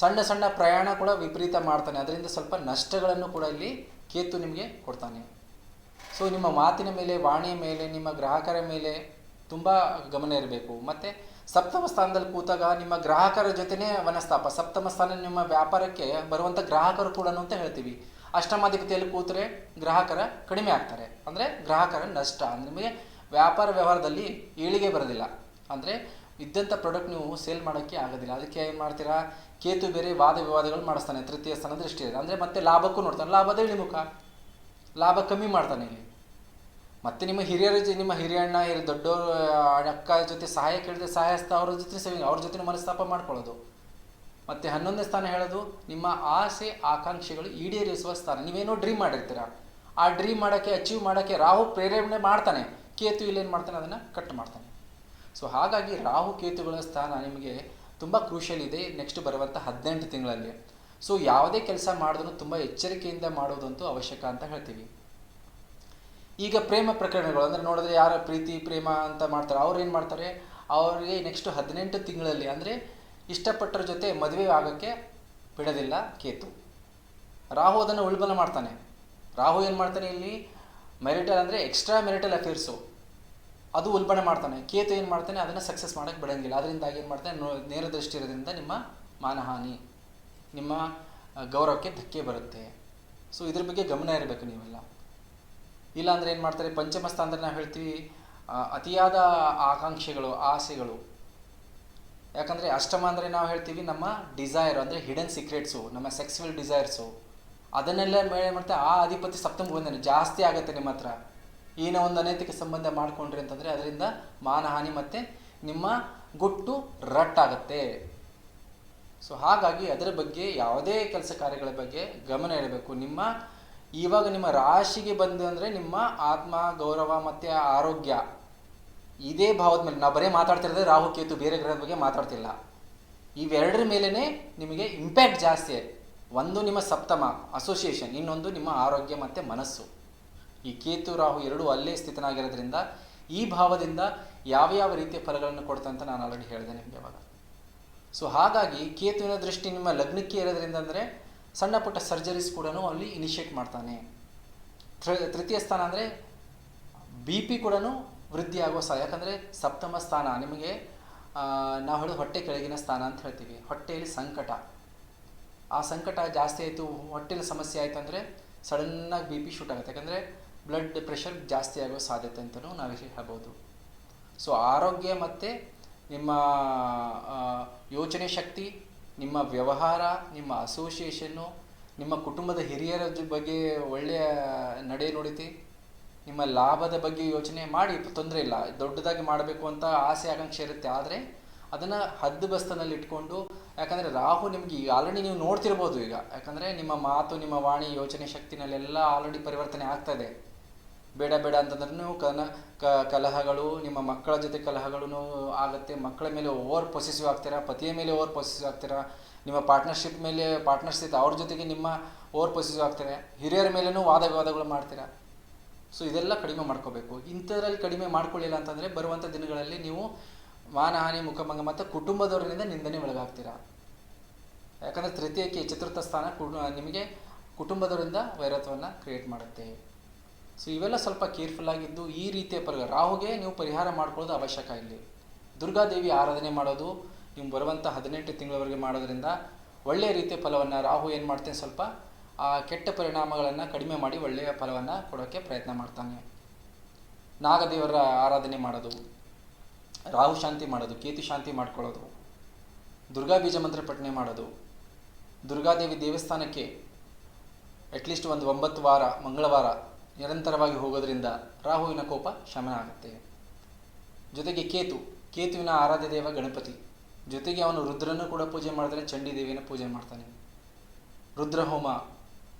Speaker 2: ಸಣ್ಣ ಸಣ್ಣ ಪ್ರಯಾಣ ಕೂಡ ವಿಪರೀತ ಮಾಡ್ತಾನೆ. ಅದರಿಂದ ಸ್ವಲ್ಪ ನಷ್ಟಗಳನ್ನು ಕೂಡ ಇಲ್ಲಿ ಕೇತು ನಿಮಗೆ ಕೊಡ್ತಾನೆ. ಸೊ ನಿಮ್ಮ ಮಾತಿನ ಮೇಲೆ, ವಾಣಿಯ ಮೇಲೆ, ನಿಮ್ಮ ಗ್ರಾಹಕರ ಮೇಲೆ ತುಂಬ ಗಮನ ಇರಬೇಕು. ಮತ್ತು ಸಪ್ತಮ ಸ್ಥಾನದಲ್ಲಿ ಕೂತಾಗ ನಿಮ್ಮ ಗ್ರಾಹಕರ ಜೊತೆನೇ ವನಸ್ತಾಪ ಸಪ್ತಮ ಸ್ಥಾನ ನಿಮ್ಮ ವ್ಯಾಪಾರಕ್ಕೆ ಬರುವಂಥ ಗ್ರಾಹಕರು ಕೂಡ ಅಂತ ಹೇಳ್ತೀವಿ. ಅಷ್ಟಮಾಧಿಪತಿಯಲ್ಲಿ ಕೂತರೆ ಗ್ರಾಹಕರ ಕಡಿಮೆ ಆಗ್ತಾರೆ. ಅಂದರೆ ಗ್ರಾಹಕರ ನಷ್ಟ. ಅಂದರೆ ನಿಮಗೆ ವ್ಯಾಪಾರ ವ್ಯವಹಾರದಲ್ಲಿ ಏಳಿಗೆ ಬರೋದಿಲ್ಲ. ಅಂದರೆ ಇದ್ದಂಥ ಪ್ರಾಡಕ್ಟ್ ನೀವು ಸೇಲ್ ಮಾಡೋಕ್ಕೆ ಆಗೋದಿಲ್ಲ. ಅದಕ್ಕೆ ಏನು ಮಾಡ್ತೀರಾ? ಕೇತು ಬೇರೆ ವಾದ ವಿವಾದಗಳು ಮಾಡಿಸ್ತಾನೆ, ತೃತೀಯ ಸ್ಥಾನ ದೃಷ್ಟಿಯಲ್ಲಿ. ಅಂದರೆ ಮತ್ತೆ ಲಾಭಕ್ಕೂ ನೋಡ್ತಾನೆ. ಲಾಭದ ಇಳಿಮುಖ ಲಾಭ ಕಮ್ಮಿ ಮಾಡ್ತಾನೆ ಇಲ್ಲಿ. ಮತ್ತೆ ನಿಮ್ಮ ಹಿರಿಯರ ಜೊ- ನಿಮ್ಮ ಹಿರಿಯಣ್ಣ ಹಿರಿಯ ದೊಡ್ಡವರು ಅಕ್ಕ ಜೊತೆ ಸಹಾಯ ಕೇಳಿದ್ರೆ ಸಹಾಯ ಅವ್ರ ಜೊತೆ ಸೇವಿಂಗ್ ಅವ್ರ ಜೊತೆ ಮನಸ್ತಾಪ ಮಾಡ್ಕೊಳ್ಳೋದು. ಮತ್ತೆ ಹನ್ನೊಂದನೇ ಸ್ಥಾನ ಹೇಳೋದು, ನಿಮ್ಮ ಆಸೆ, ಆಕಾಂಕ್ಷೆಗಳು ಈಡೇರಿಸುವ ಸ್ಥಾನ. ನೀವೇನೋ ಡ್ರೀಮ್ ಮಾಡಿರ್ತೀರ? ಆ ಡ್ರೀಮ್ ಮಾಡೋಕ್ಕೆ ಅಚೀವ್ ಮಾಡೋಕ್ಕೆ ರಾಹು ಪ್ರೇರೇಪಣೆ ಮಾಡ್ತಾನೆ. ಕೇತು ಇಲ್ಲೇನು ಮಾಡ್ತಾನೆ, ಅದನ್ನು ಕಟ್ ಮಾಡ್ತಾನೆ. ಸೊ ಹಾಗಾಗಿ ರಾಹು ಕೇತುಗಳ ಸ್ಥಾನ ನಿಮಗೆ ತುಂಬ ಕ್ರೂಷಿಯಲ್ ಇದೆ ನೆಕ್ಸ್ಟ್ ಬರುವಂಥ ಹದಿನೆಂಟು ತಿಂಗಳಲ್ಲಿ. ಸೊ ಯಾವುದೇ ಕೆಲಸ ಮಾಡಿದ್ರೂ ತುಂಬ ಎಚ್ಚರಿಕೆಯಿಂದ ಮಾಡೋದಂತೂ ಅವಶ್ಯಕ ಅಂತ ಹೇಳ್ತೀವಿ. ಈಗ ಪ್ರೇಮ ಪ್ರಕರಣಗಳು, ಅಂದರೆ ನೋಡಿದ್ರೆ ಯಾರ ಪ್ರೀತಿ, ಪ್ರೇಮ ಅಂತ ಮಾಡ್ತಾರೆ, ಅವ್ರು ಏನು ಮಾಡ್ತಾರೆ? ಅವರಿಗೆ ನೆಕ್ಸ್ಟ್ ಹದಿನೆಂಟು ತಿಂಗಳಲ್ಲಿ, ಅಂದರೆ ಇಷ್ಟಪಟ್ಟರ ಜೊತೆ ಮದುವೆ ಆಗೋಕ್ಕೆ ಬಿಡೋದಿಲ್ಲ ಕೇತು. ರಾಹು ಅದನ್ನು ಉಳ್ಬಲ ಮಾಡ್ತಾನೆ. ರಾಹು ಏನು ಮಾಡ್ತಾನೆ ಇಲ್ಲಿ? ಮೆರಿಟಲ್ ಅಂದರೆ ಎಕ್ಸ್ಟ್ರಾ ಮೆರಿಟಲ್ ಅಫೇರ್ಸು ಅದು ಉಲ್ಬಣೆ ಮಾಡ್ತಾನೆ. ಕೇತು ಏನು ಮಾಡ್ತಾನೆ? ಅದನ್ನು ಸಕ್ಸಸ್ ಮಾಡೋಕ್ಕೆ ಬಿಡೋಂಗಿಲ್ಲ. ಅದರಿಂದಾಗಿ ಏನು ಮಾಡ್ತಾನೆ? ನೇರ ದೃಷ್ಟಿ ಇರೋದ್ರಿಂದ ನಿಮ್ಮ ಮಾನಹಾನಿ, ನಿಮ್ಮ ಗೌರವಕ್ಕೆ ಧಕ್ಕೆ ಬರುತ್ತೆ. ಸೊ ಇದ್ರ ಬಗ್ಗೆ ಗಮನ ಇರಬೇಕು ನೀವೆಲ್ಲ. ಇಲ್ಲಾಂದರೆ ಏನು ಮಾಡ್ತಾರೆ? ಪಂಚಮಸ್ಥ ಅಂದರೆ ನಾವು ಹೇಳ್ತೀವಿ ಅತಿಯಾದ ಆಕಾಂಕ್ಷೆಗಳು, ಆಸೆಗಳು. ಯಾಕಂದರೆ ಅಷ್ಟಮ ಅಂದರೆ ನಾವು ಹೇಳ್ತೀವಿ ನಮ್ಮ ಡಿಸೈರ್ ಅಂದರೆ ಹಿಡನ್ ಸೀಕ್ರೆಟ್ಸು ನಮ್ಮ ಸೆಕ್ಸುವಲ್ ಡಿಸೈರ್ಸು ಅದನ್ನೆಲ್ಲ ಮೇಲೆ ಮಾಡ್ತಾರೆ ಆ ಅಧಿಪತಿ ಸಪ್ತಮ ಬಂದಾನೆ. ಜಾಸ್ತಿ ಆಗುತ್ತೆ ನಿಮ್ಮ ಹತ್ರ. ಏನೋ ಒಂದು ಅನೈತಿಕ ಸಂಬಂಧ ಮಾಡಿಕೊಂಡ್ರಿ ಅಂತಂದರೆ ಅದರಿಂದ ಮಾನಹಾನಿ ಮತ್ತು ನಿಮ್ಮ ಗುಟ್ಟು ರಟ್ಟಾಗತ್ತೆ. ಸೊ ಹಾಗಾಗಿ ಅದರ ಬಗ್ಗೆ ಯಾವುದೇ ಕೆಲಸ ಕಾರ್ಯಗಳ ಬಗ್ಗೆ ಗಮನ ಇರಬೇಕು ನಿಮ್ಮ ಇವಾಗ ನಿಮ್ಮ ರಾಶಿಗೆ ಬಂದು ಅಂದರೆ ನಿಮ್ಮ ಆತ್ಮ, ಗೌರವ ಮತ್ತು ಆರೋಗ್ಯ ಇದೇ ಭಾವದ ಮೇಲೆ. ನಾವು ಬರೀ ಮಾತಾಡ್ತಿರೋದೇ ರಾಹು, ಕೇತು, ಬೇರೆ ಗ್ರಹದ ಬಗ್ಗೆ ಮಾತಾಡ್ತಿಲ್ಲ. ಇವೆರಡರ ಮೇಲೇ ನಿಮಗೆ ಇಂಪ್ಯಾಕ್ಟ್ ಜಾಸ್ತಿ. ಒಂದು ನಿಮ್ಮ ಸಪ್ತಮ ಅಸೋಸಿಯೇಷನ್ ಇನ್ನೊಂದು ನಿಮ್ಮ ಆರೋಗ್ಯ ಮತ್ತು ಮನಸ್ಸು. ಈ ಕೇತು ರಾಹು ಎರಡೂ ಅಲ್ಲೇ ಸ್ಥಿತನಾಗಿರೋದ್ರಿಂದ ಈ ಭಾವದಿಂದ ಯಾವ ಯಾವ ರೀತಿಯ ಫಲಗಳನ್ನು ಕೊಡ್ತಂತ ನಾನು ಆಲ್ರೆಡಿ ಹೇಳಿದೆ ನಿಮಗೆ ಅವಾಗ ಸೊ ಹಾಗಾಗಿ ಕೇತುವಿನ ದೃಷ್ಟಿ ನಿಮ್ಮ ಲಗ್ನಕ್ಕೆ ಇರೋದ್ರಿಂದ ಅಂದರೆ ಸಣ್ಣ ಪುಟ್ಟ ಸರ್ಜರೀಸ್ ಕೂಡ ಅಲ್ಲಿ ಇನಿಷಿಯೇಟ್ ಮಾಡ್ತಾನೆ. ತೃತೀಯ ಸ್ಥಾನ ಅಂದರೆ ಬಿ ಪಿ ಕೂಡ ವೃದ್ಧಿ ಆಗುವ ಸಹ ಯಾಕಂದರೆ ಸಪ್ತಮ ಸ್ಥಾನ, ನಿಮಗೆ ನಾವು ಹೇಳೋದು ಹೊಟ್ಟೆ ಕೆಳಗಿನ ಸ್ಥಾನ ಅಂತ ಹೇಳ್ತೀವಿ. ಹೊಟ್ಟೆಯಲ್ಲಿ ಸಂಕಟ. ಆ ಸಂಕಟ ಜಾಸ್ತಿ ಆಯಿತು ಹೊಟ್ಟೆಯಲ್ಲಿ ಸಮಸ್ಯೆ ಆಯಿತು ಅಂದರೆ ಸಡನ್ನಾಗಿ ಬಿ ಪಿ ಶೂಟ್ ಆಗುತ್ತೆ. ಯಾಕಂದರೆ ಬ್ಲಡ್ ಪ್ರೆಷರ್ ಜಾಸ್ತಿ ಆಗೋ ಸಾಧ್ಯತೆ ಅಂತಲೂ ನಾವು ಹೇಳ್ಬೋದು. ಸೊ ಆರೋಗ್ಯ ಮತ್ತು ನಿಮ್ಮ ಯೋಚನೆ ಶಕ್ತಿ, ನಿಮ್ಮ ವ್ಯವಹಾರ, ನಿಮ್ಮ ಅಸೋಸಿಯೇಷನ್ನು ನಿಮ್ಮ ಕುಟುಂಬದ ಹಿರಿಯರ ಬಗ್ಗೆ ಒಳ್ಳೆಯ ನಡೆ ನುಡಿತಿ, ನಿಮ್ಮ ಲಾಭದ ಬಗ್ಗೆ ಯೋಚನೆ ಮಾಡಿ, ತೊಂದರೆ ಇಲ್ಲ, ದೊಡ್ಡದಾಗಿ ಮಾಡಬೇಕು ಅಂತ ಆಸೆ, ಆಕಾಂಕ್ಷೆ ಇರುತ್ತೆ. ಆದರೆ ಅದನ್ನು ಹದ್ದು ಬಸ್ತನಲ್ಲಿ ಇಟ್ಕೊಂಡು, ಯಾಕಂದರೆ ರಾಹು ನಿಮಗೆ ಆಲ್ರೆಡಿ ನೀವು ನೋಡ್ತಿರ್ಬೋದು ಈಗ. ಯಾಕಂದರೆ ನಿಮ್ಮ ಮಾತು, ನಿಮ್ಮ ವಾಣಿ, ಯೋಚನೆ ಶಕ್ತಿನಲ್ಲೆಲ್ಲ ಆಲ್ರೆಡಿ ಪರಿವರ್ತನೆ ಆಗ್ತಾ ಇದೆ. ಬೇಡ ಬೇಡ ಅಂತಂದ್ರೂ ಕನ, ಕ, ಕಲಹಗಳು, ನಿಮ್ಮ ಮಕ್ಕಳ ಜೊತೆ ಕಲಹಗಳು ಆಗುತ್ತೆ. ಮಕ್ಕಳ ಮೇಲೆ ಓವರ್ ಪೊಸೆಸಿವ್ ಆಗ್ತೀರಾ? ಪತಿಯ ಮೇಲೆ ಓವರ್ ಪೊಸೆಸಿವ್ ಆಗ್ತೀರಾ? ನಿಮ್ಮ ಪಾರ್ಟ್ನರ್ಶಿಪ್ ಮೇಲೆ ಪಾರ್ಟ್ನರ್ಶಿಪ್ ಅವ್ರ ಜೊತೆಗೆ ನಿಮ್ಮ ಓವರ್ ಪೊಸೆಸಿವ್ ಆಗ್ತೀರಾ? ಹಿರಿಯರ ಮೇಲೂ ವಾದ ವಿವಾದಗಳು ಮಾಡ್ತೀರಾ? ಸೊ ಇದೆಲ್ಲ ಕಡಿಮೆ ಮಾಡ್ಕೋಬೇಕು. ಇಂಥದ್ರಲ್ಲಿ ಕಡಿಮೆ ಮಾಡ್ಕೊಳ್ಳಿಲ್ಲ ಅಂತಂದರೆ ಬರುವಂಥ ದಿನಗಳಲ್ಲಿ ನೀವು ಮಾನಹಾನಿ ಮುಖಭಂಗ ಮತ್ತು ಕುಟುಂಬದವರಿಂದ ನಿಂದನೆ ಒಳಗಾಗ್ತೀರಾ? ಯಾಕಂದರೆ ತೃತೀಯಕ್ಕೆ ಚತುರ್ಥ ಸ್ಥಾನ ನಿಮಗೆ ಕುಟುಂಬದವರಿಂದ ವೈರತ್ವವನ್ನು ಕ್ರಿಯೇಟ್ ಮಾಡುತ್ತೆ. ಸೊ ಇವೆಲ್ಲ ಸ್ವಲ್ಪ ಕೇರ್ಫುಲ್ ಆಗಿದ್ದು ಈ ರೀತಿಯ ಪರಿಹಾರ ರಾಹುಗೆ ನೀವು ಪರಿಹಾರ ಮಾಡ್ಕೊಳ್ಳೋದು ಅವಶ್ಯಕ ಇಲ್ಲಿ. ದುರ್ಗಾದೇವಿ ಆರಾಧನೆ ಮಾಡೋದು, ನೀವು ಬರುವಂಥ ಹದಿನೆಂಟು ತಿಂಗಳವರೆಗೆ ಮಾಡೋದ್ರಿಂದ ಒಳ್ಳೆಯ ರೀತಿಯ ಫಲವನ್ನು ರಾಹು ಏನು ಮಾಡ್ತೇನೆ ಸ್ವಲ್ಪ, ಆ ಕೆಟ್ಟ ಪರಿಣಾಮಗಳನ್ನು ಕಡಿಮೆ ಮಾಡಿ ಒಳ್ಳೆಯ ಫಲವನ್ನು ಕೊಡೋಕ್ಕೆ ಪ್ರಯತ್ನ ಮಾಡ್ತಾನೆ. ನಾಗದೇವರ ಆರಾಧನೆ ಮಾಡೋದು, ರಾಹು ಶಾಂತಿ ಮಾಡೋದು, ಕೇತು ಶಾಂತಿ ಮಾಡ್ಕೊಳ್ಳೋದು, ದುರ್ಗಾ ಬೀಜ ಮಂತ್ರ ಪಠನೆ ಮಾಡೋದು ದುರ್ಗಾದೇವಿ ದೇವಸ್ಥಾನಕ್ಕೆ ಅಟ್ಲೀಸ್ಟ್ ಒಂದು ಒಂಬತ್ತು ವಾರ, ಮಂಗಳವಾರ ನಿರಂತರವಾಗಿ ಹೋಗೋದ್ರಿಂದ ರಾಹುವಿನ ಕೋಪ ಶಮನ ಆಗುತ್ತೆ. ಜೊತೆಗೆ ಕೇತು, ಕೇತುವಿನ ಆರಾಧ್ಯ ದೇವ ಗಣಪತಿ. ಜೊತೆಗೆ ಅವನು ರುದ್ರನೂ ಕೂಡ ಪೂಜೆ ಮಾಡಿದ್ರೆ ಚಂಡಿ ದೇವಿಯನ್ನು ಪೂಜೆ ಮಾಡ್ತಾನೆ. ರುದ್ರ ಹೋಮ,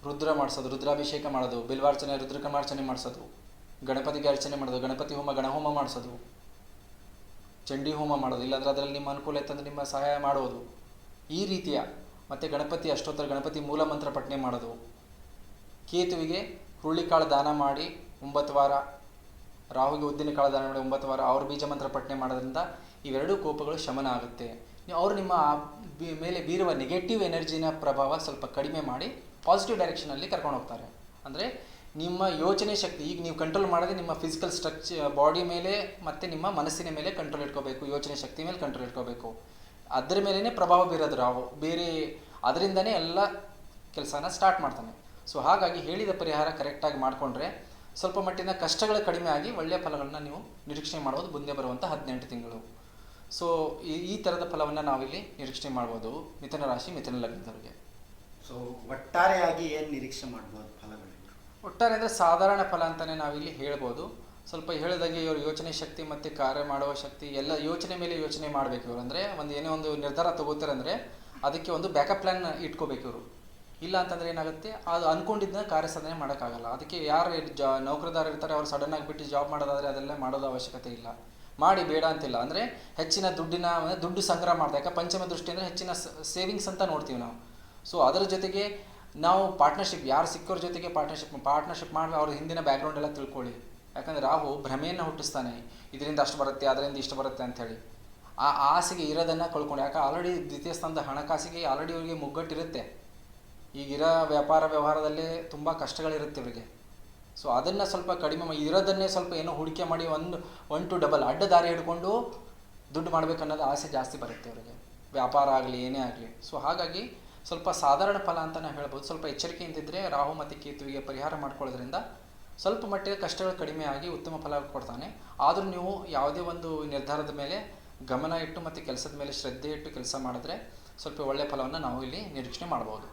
Speaker 2: ರುದ್ರ ಮಾಡಿಸೋದು, ರುದ್ರಾಭಿಷೇಕ ಮಾಡೋದು, ಬಿಲ್ವಾರ್ಚನೆ ರುದ್ರಕಮಾರ್ಚನೆ ಮಾಡಿಸೋದು, ಗಣಪತಿಗೆ ಅರ್ಚನೆ ಮಾಡೋದು, ಗಣಪತಿ ಹೋಮ ಗಣಹೋಮ ಮಾಡಿಸೋದು. ಚಂಡಿ ಹೋಮ ಮಾಡೋದು, ಇಲ್ಲಾಂದ್ರೆ ಅದರಲ್ಲಿ ನಿಮ್ಮ ಅನುಕೂಲ ಇತ್ತಂದ್ರೆ ನಿಮ್ಮ ಸಹಾಯ ಮಾಡೋದು. ಈ ರೀತಿಯ ಮತ್ತು ಗಣಪತಿ ಅಷ್ಟೋತ್ತರ ಗಣಪತಿ ಮೂಲ ಮಂತ್ರ ಪಠನೆ ಮಾಡೋದು. ಕೇತುವಿಗೆ ಹುರುಳಿಕಾಳು ದಾನ ಮಾಡಿ ಒಂಬತ್ತು ವಾರ, ರಾಹುಗೆ ಉದ್ದಿನ ಕಾಳು ದಾನ ಮಾಡಿ ಒಂಬತ್ತು ವಾರ, ಅವ್ರ ಬೀಜ ಮಂತ್ರ ಪಠನೆ ಮಾಡೋದ್ರಿಂದ ಇವೆರಡೂ ಕೋಪಗಳು ಶಮನ ಆಗುತ್ತೆ. ಅವರು ನಿಮ್ಮ ಮೇಲೆ ಬೀರುವ ನೆಗೆಟಿವ್ ಎನರ್ಜಿನ ಪ್ರಭಾವ ಸ್ವಲ್ಪ ಕಡಿಮೆ ಮಾಡಿ ಪಾಸಿಟಿವ್ ಡೈರೆಕ್ಷನಲ್ಲಿ ಕರ್ಕೊಂಡು ಹೋಗ್ತಾರೆ. ಅಂದರೆ ನಿಮ್ಮ ಯೋಚನೆ ಶಕ್ತಿ, ಈಗ ನೀವು ಕಂಟ್ರೋಲ್ ಮಾಡದೆ ನಿಮ್ಮ ಫಿಸಿಕಲ್ ಸ್ಟ್ರಕ್ಚರ್ ಬಾಡಿ ಮೇಲೆ ಮತ್ತು ನಿಮ್ಮ ಮನಸ್ಸಿನ ಮೇಲೆ ಕಂಟ್ರೋಲ್ ಇಟ್ಕೋಬೇಕು, ಯೋಚನೆ ಶಕ್ತಿ ಮೇಲೆ ಕಂಟ್ರೋಲ್ ಇಟ್ಕೋಬೇಕು. ಅದರ ಮೇಲೇ ಪ್ರಭಾವ ಬೀರೋದು ರಾವು ಬೇರೆ, ಅದರಿಂದನೇ ಎಲ್ಲ ಕೆಲಸನ ಸ್ಟಾರ್ಟ್ ಮಾಡ್ತಾನೆ. ಸೊ ಹಾಗಾಗಿ ಹೇಳಿದ ಪರಿಹಾರ ಕರೆಕ್ಟಾಗಿ ಮಾಡಿಕೊಂಡ್ರೆ ಸ್ವಲ್ಪ ಮಟ್ಟಿನ ಕಷ್ಟಗಳು ಕಡಿಮೆ ಆಗಿ ಒಳ್ಳೆಯ ಫಲಗಳನ್ನು ನೀವು ನಿರೀಕ್ಷಣೆ ಮಾಡ್ಬೋದು ಮುಂದೆ ಬರುವಂಥ ಹದಿನೆಂಟು ತಿಂಗಳು. ಸೊ ಈ ಈ ಥರದ ಫಲವನ್ನು ನಾವಿಲ್ಲಿ ನಿರೀಕ್ಷಣೆ ಮಾಡ್ಬೋದು ಮಿಥುನ ರಾಶಿ ಮಿಥುನ ಲಗ್ನದವರಿಗೆ.
Speaker 1: ಸೊ ಒಟ್ಟಾರೆಯಾಗಿ ಏನು ನಿರೀಕ್ಷೆ ಮಾಡ್ಬೋದು ಫಲಗಳು
Speaker 2: ಒಟ್ಟಾರೆ ಅಂದರೆ ಸಾಧಾರಣ ಫಲ ಅಂತಲೇ ನಾವಿಲ್ಲಿ ಹೇಳ್ಬೋದು. ಸ್ವಲ್ಪ ಹೇಳಿದಂಗೆ ಇವರು ಯೋಚನೆ ಶಕ್ತಿ ಮತ್ತು ಕಾರ್ಯ ಮಾಡುವ ಶಕ್ತಿ ಎಲ್ಲ ಯೋಚನೆ ಮೇಲೆ ಯೋಚನೆ ಮಾಡಬೇಕು ಇವರು. ಅಂದರೆ ಒಂದು ಏನೇ ಒಂದು ನಿರ್ಧಾರ ತಗೋತಾರೆ ಅಂದರೆ ಅದಕ್ಕೆ ಒಂದು ಬ್ಯಾಕಪ್ ಪ್ಲ್ಯಾನ್ ಇಟ್ಕೋಬೇಕು ಇವರು. ಇಲ್ಲ ಅಂತಂದರೆ ಏನಾಗುತ್ತೆ? ಅದು ಅಂದ್ಕೊಂಡಿದ್ದನ್ನ ಕಾರ್ಯಸಾಧನೆ ಮಾಡೋಕ್ಕಾಗಲ್ಲ. ಅದಕ್ಕೆ ಯಾರು ಜಾ ನೌಕರದಾರ ಇರ್ತಾರೆ, ಅವ್ರು ಸಡನ್ ಆಗಿಬಿಟ್ಟು ಜಾಬ್ ಮಾಡೋದಾದರೆ ಅದೆಲ್ಲ ಮಾಡೋದು ಅವಶ್ಯಕತೆ ಇಲ್ಲ. ಮಾಡಿ ಬೇಡ ಅಂತಿಲ್ಲ. ಅಂದರೆ ಹೆಚ್ಚಿನ ದುಡ್ಡಿನ ದುಡ್ಡು ಸಂಗ್ರಹ ಮಾಡ್ತಾ ಯಾಕೆ ಪಂಚಮ ದೃಷ್ಟಿ ಅಂದರೆ ಹೆಚ್ಚಿನ ಸೇವಿಂಗ್ಸ್ ಅಂತ ನೋಡ್ತೀವಿ ನಾವು. ಸೊ ಅದರ ಜೊತೆಗೆ ನಾವು ಪಾರ್ಟ್ನರ್ಶಿಪ್ ಯಾರು ಸಿಕ್ಕೋರ ಜೊತೆಗೆ ಪಾರ್ಟ್ನರ್ಶಿಪ್ ಪಾರ್ಟ್ನರ್ಶಿಪ್ ಮಾಡಿ ಅವ್ರ ಹಿಂದಿನ ಬ್ಯಾಕ್ಗ್ರೌಂಡ್ ಎಲ್ಲ ತಿಳ್ಕೊಳ್ಳಿ. ಯಾಕಂದರೆ ರಾಹು ಭ್ರಮೆಯನ್ನು ಹುಟ್ಟಿಸ್ತಾನೆ. ಇದರಿಂದ ಅಷ್ಟು ಬರುತ್ತೆ, ಅದರಿಂದ ಇಷ್ಟು ಬರುತ್ತೆ ಅಂಥೇಳಿ. ಆ ಆಸೆಗೆ ಇರೋದನ್ನು ಕಳ್ಕೊಂಡು. ಯಾಕೆ? ಆಲ್ರೆಡಿ ದ್ವಿತೀಯ ಸ್ಥಾನದ ಹಣಕಾಸಿಗೆ ಆಲ್ರೆಡಿ ಅವರಿಗೆ ಮುಗ್ಗಟ್ಟಿರುತ್ತೆ. ಈಗಿರೋ ವ್ಯಾಪಾರ ವ್ಯವಹಾರದಲ್ಲೇ ತುಂಬ ಕಷ್ಟಗಳಿರುತ್ತೆ ಇವರಿಗೆ. ಸೊ ಅದನ್ನು ಸ್ವಲ್ಪ ಕಡಿಮೆ ಇರೋದನ್ನೇ ಸ್ವಲ್ಪ ಏನೋ ಹೂಡಿಕೆ ಮಾಡಿ ಒಂದು ಒನ್ ಟು ಡಬಲ್ ಅಡ್ಡ ದಾರಿ ಹಿಡ್ಕೊಂಡು ದುಡ್ಡು ಮಾಡಬೇಕನ್ನೋದು ಆಸೆ ಜಾಸ್ತಿ ಬರುತ್ತೆ ಅವರಿಗೆ ವ್ಯಾಪಾರ ಆಗಲಿ, ಏನೇ ಆಗಲಿ. ಸೊ ಹಾಗಾಗಿ ಸ್ವಲ್ಪ ಸಾಧಾರಣ ಫಲ ಅಂತ ನಾವು ಹೇಳ್ಬೋದು. ಸ್ವಲ್ಪ ಎಚ್ಚರಿಕೆಯಿಂದಿದ್ದರೆ ರಾಹು ಮತ್ತು ಕೇತುವಿಗೆ ಪರಿಹಾರ ಮಾಡ್ಕೊಳ್ಳೋದ್ರಿಂದ ಸ್ವಲ್ಪ ಮಟ್ಟಿಗೆ ಕಷ್ಟಗಳು ಕಡಿಮೆ ಆಗಿ ಉತ್ತಮ ಫಲ ಕೊಡ್ತಾನೆ. ಆದರೂ ನೀವು ಯಾವುದೇ ಒಂದು ನಿರ್ಧಾರದ ಮೇಲೆ ಗಮನ ಇಟ್ಟು ಮತ್ತು ಕೆಲಸದ ಮೇಲೆ ಶ್ರದ್ಧೆ ಇಟ್ಟು ಕೆಲಸ ಮಾಡಿದ್ರೆ ಸ್ವಲ್ಪ ಒಳ್ಳೆಯ ಫಲವನ್ನು ನಾವು ಇಲ್ಲಿ ನಿರೀಕ್ಷಣೆ ಮಾಡ್ಬೋದು.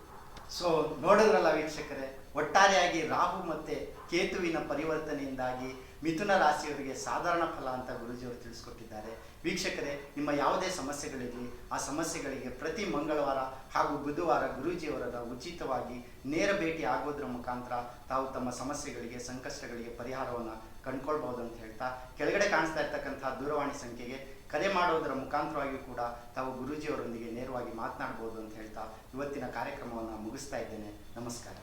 Speaker 1: ಸೊ ನೋಡಿದ್ರಲ್ಲ ವೀಕ್ಷಕರೇ, ಒಟ್ಟಾರೆಯಾಗಿ ರಾಹು ಮತ್ತೆ ಕೇತುವಿನ ಪರಿವರ್ತನೆಯಿಂದಾಗಿ ಮಿಥುನ ರಾಶಿಯವರಿಗೆ ಸಾಧಾರಣ ಫಲ ಅಂತ ಗುರುಜಿಯವರು ತಿಳಿಸ್ಕೊಟ್ಟಿದ್ದಾರೆ. ವೀಕ್ಷಕರೇ, ನಿಮ್ಮ ಯಾವುದೇ ಸಮಸ್ಯೆಗಳಿರಲಿ, ಆ ಸಮಸ್ಯೆಗಳಿಗೆ ಪ್ರತಿ ಮಂಗಳವಾರ ಹಾಗೂ ಬುಧವಾರ ಗುರೂಜಿಯವರ ಉಚಿತವಾಗಿ ನೇರ ಭೇಟಿ ಆಗೋದ್ರ ಮುಖಾಂತರ ತಾವು ತಮ್ಮ ಸಮಸ್ಯೆಗಳಿಗೆ, ಸಂಕಷ್ಟಗಳಿಗೆ ಪರಿಹಾರವನ್ನು ಕಂಡ್ಕೊಳ್ಬಹುದು ಅಂತ ಹೇಳ್ತಾ, ಕೆಳಗಡೆ ಕಾಣಿಸ್ತಾ ಇರ್ತಕ್ಕಂಥ ದೂರವಾಣಿ ಸಂಖ್ಯೆಗೆ ಕರೆ ಮಾಡೋದರ ಮುಖಾಂತರವಾಗಿ ಕೂಡ ತಾವು ಗುರೂಜಿಯವರೊಂದಿಗೆ ನೇರವಾಗಿ ಮಾತನಾಡ್ಬೋದು ಅಂತ ಹೇಳ್ತಾ ಇವತ್ತಿನ ಕಾರ್ಯಕ್ರಮವನ್ನು ಮುಗಿಸ್ತಾ ಇದ್ದೇನೆ. ನಮಸ್ಕಾರ.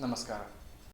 Speaker 2: ನಮಸ್ಕಾರ.